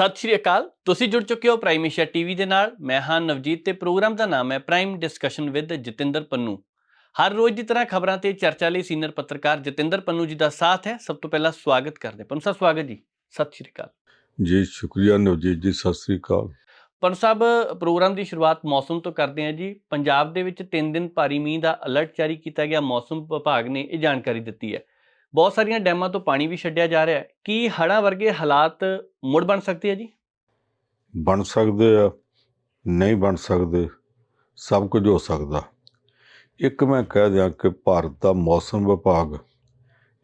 ਸਤਿ ਸ਼੍ਰੀ ਅਕਾਲ। ਤੁਸੀਂ ਜੁੜ ਚੁੱਕੇ ਹੋ ਪ੍ਰਾਈਮ ਏਸ਼ੀਆ ਟੀਵੀ ਦੇ ਨਾਲ। ਮੈਂ ਹਾਂ ਨਵਜੀਤ ਤੇ ਪ੍ਰੋਗਰਾਮ ਦਾ ਨਾਮ ਹੈ prime discussion with Jatinder Pannu. ਹਰ ਰੋਜ਼ ਦੀ ਤਰ੍ਹਾਂ ਖਬਰਾਂ ਤੇ ਚਰਚਾ ਲਈ ਸੀਨੀਅਰ ਪੱਤਰਕਾਰ ਜਤਿੰਦਰ ਪੰਨੂ ਜੀ ਦਾ ਸਾਥ ਹੈ। ਸਭ ਤੋਂ ਪਹਿਲਾਂ ਸਵਾਗਤ ਕਰਦੇ ਪੰਨੂ ਸਾਹਿਬ ਸਵਾਗਤ ਜੀ। ਸਤਿ ਸ਼੍ਰੀ ਅਕਾਲ। ਜੀ ਸ਼ੁਕਰੀਆ ਨਵਜੀਤ ਜੀ। ਸਤਿ ਸ੍ਰੀ ਅਕਾਲ। ਪੰਨੂ ਸਾਹਿਬ ਪ੍ਰੋਗਰਾਮ ਦੀ ਸ਼ੁਰੂਆਤ ਮੌਸਮ ਤੋਂ ਕਰਦੇ ਹਾਂ ਜੀ। ਪੰਜਾਬ ਦੇ ਵਿੱਚ 3 ਦਿਨ ਭਾਰੀ ਮੀਂਹ ਦਾ ਅਲਰਟ ਜਾਰੀ ਕੀਤਾ ਗਿਆ। ਮੌਸਮ ਵਿਭਾਗ ਨੇ ਇਹ ਜਾਣਕਾਰੀ ਦਿੱਤੀ ਹੈ। ਬਹੁਤ ਸਾਰੀਆਂ ਡੈਮਾਂ ਤੋਂ ਪਾਣੀ ਵੀ ਛੱਡਿਆ ਜਾ ਰਿਹਾ ਹੈ। ਕੀ ਹੜ੍ਹਾਂ ਵਰਗੇ ਹਾਲਾਤ ਮੁੜ ਬਣ ਸਕਦੇ ਆ ਜੀ? ਬਣ ਸਕਦੇ ਆ ਨਹੀਂ ਬਣ ਸਕਦੇ ਸਭ ਕੁਝ ਹੋ ਸਕਦਾ। ਇੱਕ ਮੈਂ ਕਹਿ ਦਿਆਂ ਕਿ ਭਾਰਤ ਦਾ ਮੌਸਮ ਵਿਭਾਗ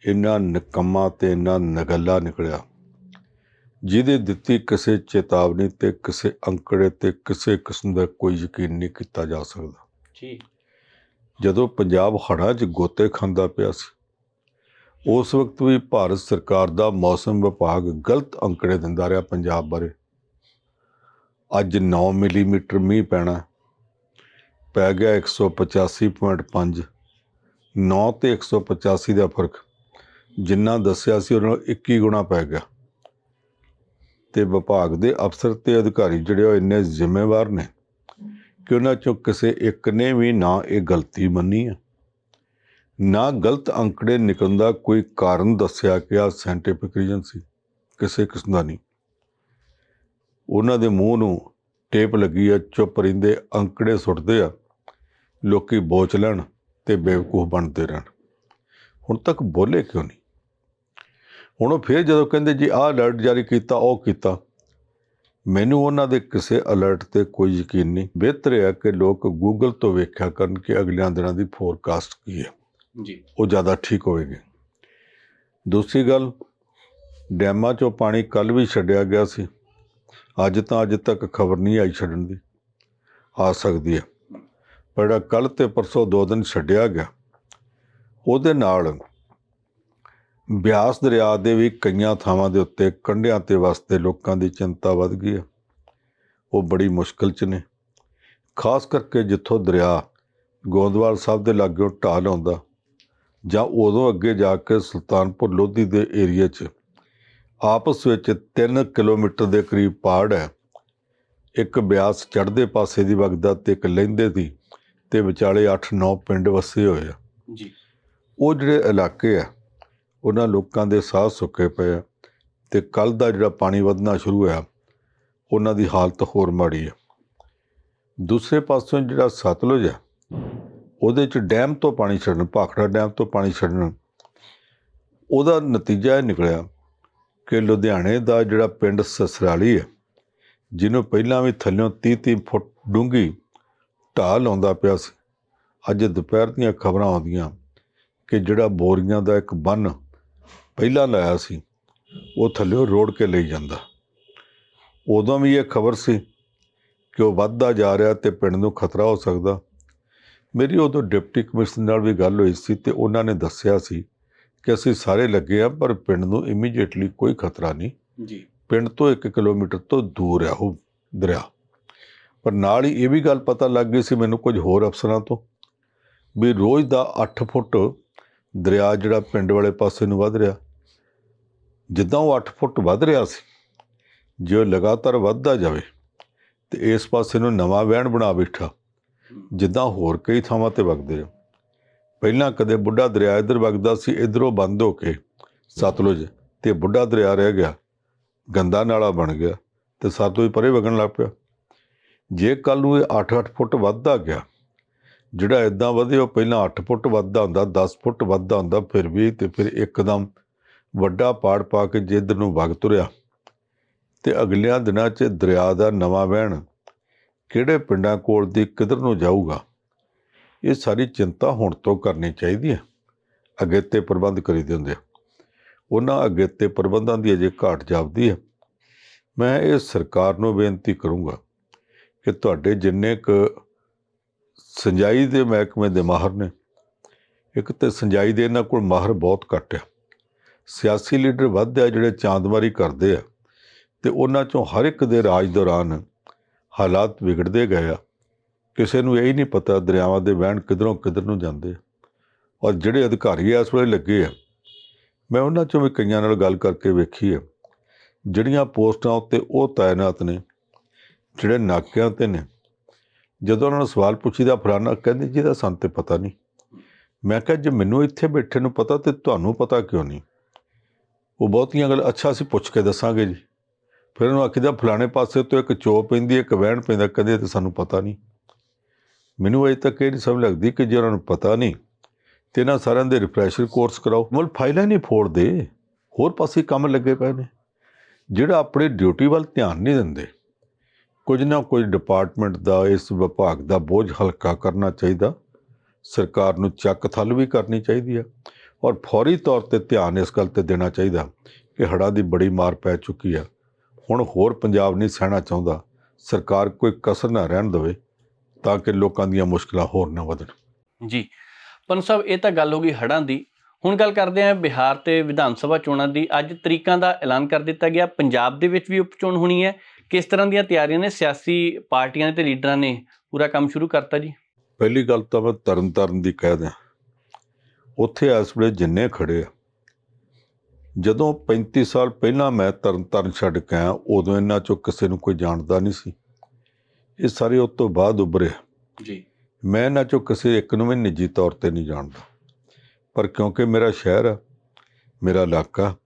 ਇੰਨਾ ਨਿਕੰਮਾ ਤੇ ਇੰਨਾ ਨਗੱਲਾ ਨਿਕਲਿਆ। ਜਿਹਦੇ ਦਿੱਤੀ ਕਿਸੇ ਚੇਤਾਵਨੀ ਤੇ ਕਿਸੇ ਅੰਕੜੇ ਤੇ ਕਿਸੇ ਕਿਸਮ ਦਾ ਕੋਈ ਯਕੀਨ ਨਹੀਂ ਕੀਤਾ ਜਾ ਸਕਦਾ। ਜੀ। ਜਦੋਂ ਪੰਜਾਬ ਹੜ੍ਹਾਂ 'ਚ ਗੋਤੇ ਖਾਂਦਾ ਪਿਆ ਸੀ ਉਸ ਵਕਤ ਵੀ ਭਾਰਤ ਸਰਕਾਰ ਦਾ ਮੌਸਮ ਵਿਭਾਗ ਗਲਤ ਅੰਕੜੇ ਦਿੰਦਾ ਰਿਹਾ ਪੰਜਾਬ ਬਾਰੇ। ਅੱਜ 9 ਮਿਲੀਮੀਟਰ ਮੀਂਹ ਪੈਣਾ, ਪੈ ਗਿਆ 185.5 9 ਤੇ 185 ਦਾ ਫ਼ਰਕ, ਜਿੰਨਾ ਦੱਸਿਆ ਸੀ ਉਹਨਾਂ ਨੂੰ 21 ਗੁਣਾ ਪੈ ਗਿਆ। ਤੇ ਵਿਭਾਗ ਦੇ ਅਫਸਰ ਤੇ ਅਧਿਕਾਰੀ ਜਿਹੜੇ ਉਹ ਇੰਨੇ ਜ਼ਿੰਮੇਵਾਰ ਨੇ ਕਿ ਉਹਨਾਂ ਚੋਂ ਕਿਸੇ ਇੱਕ ਨੇ ਵੀ ਨਾ ਇਹ ਗਲਤੀ ਮੰਨੀ ਹੈ ਨਾ ਗਲਤ ਅੰਕੜੇ ਨਿਕਲਣ ਦਾ ਕੋਈ ਕਾਰਨ ਦੱਸਿਆ ਕਿ ਆ ਸਾਇੰਟੀਫਿਕ ਰੀਜਨ ਸੀ, ਕਿਸੇ ਕਿਸਮ ਦਾ ਨਹੀਂ। ਉਹਨਾਂ ਦੇ ਮੂੰਹ ਨੂੰ ਟੇਪ ਲੱਗੀ ਆ, ਚੁੱਪ ਰਹਿੰਦੇ ਅੰਕੜੇ ਸੁੱਟਦੇ ਆ, ਲੋਕੀ ਬੋਚ ਲੈਣ ਤੇ ਬੇਵਕੂਫ ਬਣਦੇ ਰਹਿਣ। ਹੁਣ ਤੱਕ ਬੋਲੇ ਕਿਉਂ ਨਹੀਂ? ਹੁਣ ਉਹ ਫਿਰ ਜਦੋਂ ਕਹਿੰਦੇ ਜੀ ਆਹ ਅਲਰਟ ਜਾਰੀ ਕੀਤਾ, ਉਹ ਕੀਤਾ, ਮੈਨੂੰ ਉਹਨਾਂ ਦੇ ਕਿਸੇ ਅਲਰਟ ਤੇ ਕੋਈ ਯਕੀਨ ਨਹੀਂ। ਬਿਹਤਰ ਹੈ ਕਿ ਲੋਕ ਗੂਗਲ ਤੋਂ ਵੇਖਿਆ ਕਰਨ ਕਿ ਅਗਲਿਆਂ ਦਿਨਾਂ ਦੀ ਫੋਰਕਾਸਟ ਕੀ ਹੈ। ਜੀ। ਉਹ ਜ਼ਿਆਦਾ ਠੀਕ ਹੋਵੇਗੀ ਦੂਸਰੀ ਗੱਲ, ਡੈਮਾਂ 'ਚੋਂ ਪਾਣੀ ਕੱਲ ਵੀ ਛੱਡਿਆ ਗਿਆ ਸੀ। ਅੱਜ ਤਾਂ ਅੱਜ ਤੱਕ ਖਬਰ ਨਹੀਂ ਆਈ ਛੱਡਣ ਦੀ। ਆ ਸਕਦੀ ਹੈ। ਪਰ ਜਿਹੜਾ ਕੱਲ ਤੇ ਪਰਸੋਂ ਦੋ ਦਿਨ ਛੱਡਿਆ ਗਿਆ, ਉਹਦੇ ਨਾਲ ਬਿਆਸ ਦਰਿਆ ਦੇ ਵੀ ਕਈਆਂ ਥਾਵਾਂ ਦੇ ਉੱਤੇ ਕੰਢਿਆਂ ਤੇ ਵਸਦੇ ਲੋਕਾਂ ਦੀ ਚਿੰਤਾ ਵੱਧ ਗਈ ਹੈ। ਉਹ ਬੜੀ ਮੁਸ਼ਕਲ 'ਚ ਨੇ। ਖਾਸ ਕਰਕੇ ਜਿੱਥੋਂ ਦਰਿਆ ਗੋਂਦਵਾਲ ਸਾਹਿਬ ਦੇ ਲਾਗਿਓਂ ਢਾਲ ਆਉਂਦਾ ਜਾਂ ਉਦੋਂ ਅੱਗੇ ਜਾ ਕੇ ਸੁਲਤਾਨਪੁਰ ਲੋਧੀ ਦੇ ਏਰੀਆ 'ਚ। ਆਪਸ ਵਿੱਚ 3 ਕਿਲੋਮੀਟਰ ਦੇ ਕਰੀਬ ਪਹਾੜ ਹੈ। ਇੱਕ ਬਿਆਸ ਚੜ੍ਹਦੇ ਪਾਸੇ ਦੀ ਵਗਦਾ ਤੇ ਇੱਕ ਲਹਿੰਦੇ ਦੀ ਤੇ ਵਿਚਾਲੇ 8-9 ਪਿੰਡ ਵਸੇ ਹੋਏ ਆ। ਜੀ। ਉਹ ਜਿਹੜੇ ਇਲਾਕੇ ਆ ਉਹਨਾਂ ਲੋਕਾਂ ਦੇ ਸਾਹ ਸੁੱਕੇ ਪਏ ਆ ਤੇ ਕੱਲ ਦਾ ਜਿਹੜਾ ਪਾਣੀ ਵਧਣਾ ਸ਼ੁਰੂ ਹੋਇਆ ਉਹਨਾਂ ਦੀ ਹਾਲਤ ਹੋਰ ਮਾੜੀ ਆ। ਦੂਸਰੇ ਪਾਸੋਂ ਜਿਹੜਾ ਸਤਲੁਜ ਆ ਉਹਦੇ ਚ ਡੈਮ ਤੋਂ ਪਾਣੀ ਛੱਡਣ, ਭਾਖੜਾ ਡੈਮ ਤੋਂ ਪਾਣੀ ਛੱਡਣ, ਉਹਦਾ ਨਤੀਜਾ ਇਹ ਨਿਕਲਿਆ ਕਿ ਲੁਧਿਆਣੇ ਦਾ ਜਿਹੜਾ ਪਿੰਡ ਸਸਰਾਲੀ ਹੈ, ਜਿਹਨੂੰ ਪਹਿਲਾਂ ਵੀ ਥੱਲਿਓਂ 30-30 ਫੁੱਟ ਡੂੰਘੀ ਢਾਲ ਆਉਂਦਾ ਪਿਆ ਸੀ, ਅੱਜ ਦੁਪਹਿਰ ਦੀਆਂ ਖਬਰਾਂ ਆਉਂਦੀਆਂ ਕਿ ਜਿਹੜਾ ਬੋਰੀਆਂ ਦਾ ਇੱਕ ਬੰਨ ਪਹਿਲਾਂ ਲਾਇਆ ਸੀ, ਉਹ ਥੱਲਿਓਂ ਰੋੜ ਕੇ ਲਈ ਜਾਂਦਾ। ਉਦੋਂ ਵੀ ਇਹ ਖਬਰ ਸੀ ਕਿ ਉਹ ਵੱਧਦਾ ਜਾ ਰਿਹਾ ਤੇ ਪਿੰਡ ਨੂੰ ਖਤਰਾ ਹੋ ਸਕਦਾ। ਮੇਰੀ ਉਦੋਂ ਡਿਪਟੀ ਕਮਿਸ਼ਨਰ ਨਾਲ ਵੀ ਗੱਲ ਹੋਈ ਸੀ ਤੇ ਉਹਨਾਂ ਨੇ ਦੱਸਿਆ ਸੀ ਕਿ ਅਸੀਂ ਸਾਰੇ ਲੱਗੇ ਆ ਪਰ ਪਿੰਡ ਨੂੰ ਇਮੀਡੀਏਟਲੀ ਕੋਈ ਖਤਰਾ ਨਹੀਂ। ਜੀ। ਪਿੰਡ ਤੋਂ 1 ਕਿਲੋਮੀਟਰ ਤੋਂ ਦੂਰ ਹੈ ਉਹ ਦਰਿਆ। ਪਰ ਨਾਲ ਹੀ ਇਹ ਵੀ ਗੱਲ ਪਤਾ ਲੱਗ ਗਈ ਸੀ ਮੈਨੂੰ ਕੁਝ ਹੋਰ ਅਫਸਰਾਂ ਤੋਂ ਵੀ ਰੋਜ਼ ਦਾ 8 ਫੁੱਟ ਦਰਿਆ ਜਿਹੜਾ ਪਿੰਡ ਵਾਲੇ ਪਾਸੇ ਨੂੰ ਵੱਧ ਰਿਹਾ। ਜਿੱਦਾਂ ਉਹ 8 ਫੁੱਟ ਵੱਧ ਰਿਹਾ ਸੀ ਜੇ ਉਹ ਲਗਾਤਾਰ ਵੱਧਦਾ ਜਾਵੇ ਤੇ ਇਸ ਪਾਸੇ ਨੂੰ ਨਵਾਂ ਵਹਿਣ ਬਣਾ ਬੈਠਾ। ਜਿੱਦਾਂ ਹੋਰ ਕਈ ਥਾਵਾਂ ਤੇ ਵਗਦੇ ਆ। ਪਹਿਲਾਂ ਕਦੇ ਬੁੱਢਾ ਦਰਿਆ ਇੱਧਰ ਵਗਦਾ ਸੀ, ਇੱਧਰੋਂ ਬੰਦ ਹੋ ਕੇ ਸਤਲੁਜ ਤੇ ਬੁੱਢਾ ਦਰਿਆ ਰਹਿ ਗਿਆ, ਗੰਦਾ ਨਾਲਾ ਬਣ ਗਿਆ ਤੇ ਸਤਲੁਜ ਪਰੇ ਵਗਣ ਲੱਗ ਪਿਆ। ਜੇ ਕੱਲ ਨੂੰ ਇਹ 8-8 ਫੁੱਟ ਵੱਧਦਾ ਗਿਆ, ਜਿਹੜਾ ਇਦਾਂ ਵਧੇ ਉਹ ਪਹਿਲਾਂ 8 ਫੁੱਟ ਵੱਧਦਾ ਹੁੰਦਾ 10 ਫੁੱਟ ਵੱਧਦਾ ਹੁੰਦਾ, ਫਿਰ ਵੀ ਤੇ ਫਿਰ ਇੱਕਦਮ ਵੱਡਾ ਪਾੜ ਪਾ ਕੇ ਜੇ ਇੱਧਰ ਨੂੰ ਵਗ ਤੁਰਿਆ। ਤੇ ਅਗਲਿਆਂ ਦਿਨਾਂ 'ਚ ਦਰਿਆ ਦਾ ਨਵਾਂ ਵਹਿਣ ਕਿਹੜੇ ਪਿੰਡਾਂ ਕੋਲ ਦੀ ਕਿੱਧਰ ਨੂੰ ਜਾਊਗਾ? ਇਹ ਸਾਰੀ ਚਿੰਤਾ ਹੁਣ ਤੋਂ ਕਰਨੀ ਚਾਹੀਦੀ ਹੈ। ਅਗੇਤੇ ਪ੍ਰਬੰਧ ਕਰੀਦੇ ਹੁੰਦੇ ਆ। ਉਹਨਾਂ ਅਗੇਤੇ ਪ੍ਰਬੰਧਾਂ ਦੀ ਅਜੇ ਘਾਟ ਜਾਪਦੀ ਹੈ। ਮੈਂ ਇਹ ਸਰਕਾਰ ਨੂੰ ਬੇਨਤੀ ਕਰੂੰਗਾ ਕਿ ਤੁਹਾਡੇ ਜਿੰਨੇ ਕੁ ਸਿੰਜਾਈ ਦੇ ਮਹਿਕਮੇ ਦੇ ਮਾਹਰ ਨੇ, ਇੱਕ ਤੇ ਸਿੰਜਾਈ ਦੇ ਇਹਨਾਂ ਕੋਲ ਮਾਹਰ ਬਹੁਤ ਘੱਟ ਆ ਸਿਆਸੀ ਲੀਡਰ ਵੱਧ ਆ ਜਿਹੜੇ ਚਾਂਦਮਾਰੀ ਕਰਦੇ ਆ ਤੇ ਉਹਨਾਂ ਚੋਂ ਹਰ ਇੱਕ ਦੇ ਰਾਜ ਦੌਰਾਨ ਹਾਲਾਤ ਵਿਗੜਦੇ ਗਏ ਆ। ਕਿਸੇ ਨੂੰ ਇਹ ਹੀ ਨਹੀਂ ਪਤਾ ਦਰਿਆਵਾਂ ਦੇ ਵਹਿਣ ਕਿਧਰੋਂ ਕਿਧਰ ਨੂੰ ਜਾਂਦੇ ਔਰ ਜਿਹੜੇ ਅਧਿਕਾਰੀ ਇਸ ਵੇਲੇ ਲੱਗੇ ਆ, ਮੈਂ ਉਹਨਾਂ ਚੋਂ ਵੀ ਕਈਆਂ ਨਾਲ ਗੱਲ ਕਰਕੇ ਵੇਖੀ ਹੈ ਜਿਹੜੀਆਂ ਪੋਸਟਾਂ ਉੱਤੇ ਉਹ ਤਾਇਨਾਤ ਨੇ, ਜਿਹੜੇ ਨਾਕਿਆਂ ਤੇ ਨੇ। ਜਦੋਂ ਉਹਨਾਂ ਨੂੰ ਸਵਾਲ ਪੁੱਛੀਦਾ ਫਲਾਣਾ ਕਹਿੰਦੇ ਜਿਹਦਾ ਸਾਨੂੰ ਤੇ ਪਤਾ ਨਹੀਂ। ਮੈਂ ਕਿਹਾ, ਜੇ ਮੈਨੂੰ ਇੱਥੇ ਬੈਠੇ ਨੂੰ ਪਤਾ ਤੇ ਤੁਹਾਨੂੰ ਪਤਾ ਕਿਉਂ ਨਹੀਂ? ਉਹ ਬਹੁਤੀਆਂ ਗੱਲ ਅੱਛਾ ਅਸੀਂ ਪੁੱਛ ਕੇ ਦੱਸਾਂਗੇ ਜੀ। ਫਿਰ ਉਹਨੂੰ ਆਖੀਦਾ, ਫਲਾਣੇ ਪਾਸੇ ਤੋਂ ਇੱਕ ਚੋ ਪੈਂਦੀ ਇੱਕ ਵਹਿਣ ਪੈਂਦਾ, ਕਦੇ ਤੇ ਸਾਨੂੰ ਪਤਾ ਨਹੀਂ। ਮੈਨੂੰ ਅਜੇ ਤੱਕ ਇਹ ਨਹੀਂ ਸਮਝ ਲੱਗਦੀ ਕਿ ਜੇ ਉਹਨਾਂ ਨੂੰ ਪਤਾ ਨਹੀਂ, ਤੇ ਇਹਨਾਂ ਸਾਰਿਆਂ ਦੇ ਰਿਫਰੈਸ਼ਰ ਕੋਰਸ ਕਰਾਓ। ਮੁੱਲ ਫਾਈਲਾਂ ਨਹੀਂ ਫੋੜਦੇ, ਹੋਰ ਪਾਸੇ ਕੰਮ ਲੱਗੇ ਪਏ ਨੇ। ਜਿਹੜਾ ਆਪਣੀ ਡਿਊਟੀ ਵੱਲ ਧਿਆਨ ਨਹੀਂ ਦਿੰਦੇ, ਕੁਝ ਨਾ ਕੁਝ ਡਿਪਾਰਟਮੈਂਟ ਦਾ, ਇਸ ਵਿਭਾਗ ਦਾ ਬੋਝ ਹਲਕਾ ਕਰਨਾ ਚਾਹੀਦਾ। ਸਰਕਾਰ ਨੂੰ ਚੱਕ ਥੱਲ ਵੀ ਕਰਨੀ ਚਾਹੀਦੀ ਹੈ ਔਰ ਫੌਰੀ ਤੌਰ ਤੇ ਧਿਆਨ ਇਸ ਗੱਲ ਤੇ ਦੇਣਾ ਚਾਹੀਦਾ ਕਿ ਹੜ੍ਹਾਂ ਦੀ ਬੜੀ ਮਾਰ ਪੈ ਚੁੱਕੀ ਹੈ ਹੁਣ ਹੋਰ ਪੰਜਾਬ ਨਹੀਂ ਸਹਿਣਾ ਚਾਹੁੰਦਾ ਸਰਕਾਰ ਕੋਈ ਕਸਰ ਨਾ ਰਹਿਣ ਦੇਵੇ ਤਾਂ ਕਿ ਲੋਕਾਂ ਦੀਆਂ ਮੁਸ਼ਕਲਾਂ ਹੋਰ ਨਾ ਵਧਣ। ਜੀ ਪੰਨੂ ਸਾਹਿਬ ਇਹ ਤਾਂ ਗੱਲ ਹੋ ਗਈ ਹੜ੍ਹਾਂ ਦੀ। ਹੁਣ ਗੱਲ ਕਰਦੇ ਹਾਂ ਬਿਹਾਰ ਤੇ ਵਿਧਾਨ ਸਭਾ ਚੋਣਾਂ ਦੀ। ਅੱਜ ਤਰੀਕਾਂ ਦਾ ਐਲਾਨ ਕਰ ਦਿੱਤਾ ਗਿਆ। ਪੰਜਾਬ ਦੇ ਵਿੱਚ ਵੀ ਉਪਚੋਣ ਹੋਣੀ ਹੈ। ਕਿਸ ਤਰ੍ਹਾਂ ਦੀਆਂ ਤਿਆਰੀਆਂ ਨੇ? ਸਿਆਸੀ ਪਾਰਟੀਆਂ ਤੇ ਲੀਡਰਾਂ ਨੇ ਪੂਰਾ ਕੰਮ ਸ਼ੁਰੂ ਕਰਤਾ ਜੀ। ਪਹਿਲੀ ਗੱਲ ਤਾਂ ਮੈਂ ਤਰਨ ਤਾਰਨ ਦੀ ਕਹਿ ਦਿਆਂ ਉੱਥੇ ਇਸ ਵੇਲੇ ਜਿੰਨੇ ਖੜੇ ਆ ਜਦੋਂ 35 ਸਾਲ ਪਹਿਲਾਂ ਮੈਂ ਤਰਨ ਤਾਰਨ ਛੱਡ ਕੇ ਆਇਆ ਉਦੋਂ ਇਹਨਾਂ ਚੋਂ ਕਿਸੇ ਨੂੰ ਕੋਈ ਜਾਣਦਾ ਨਹੀਂ ਸੀ। ਇਹ ਸਾਰੇ ਉਸ ਤੋਂ ਬਾਅਦ ਉੱਭਰੇ। ਜੀ। ਮੈਂ ਇਹਨਾਂ ਚੋਂ ਕਿਸੇ ਇੱਕ ਨੂੰ ਵੀ ਨਿੱਜੀ ਤੌਰ ਤੇ ਨਹੀਂ ਜਾਣਦਾ। ਪਰ ਕਿਉਂਕਿ ਮੇਰਾ ਸ਼ਹਿਰ ਆ ਮੇਰਾ ਇਲਾਕਾ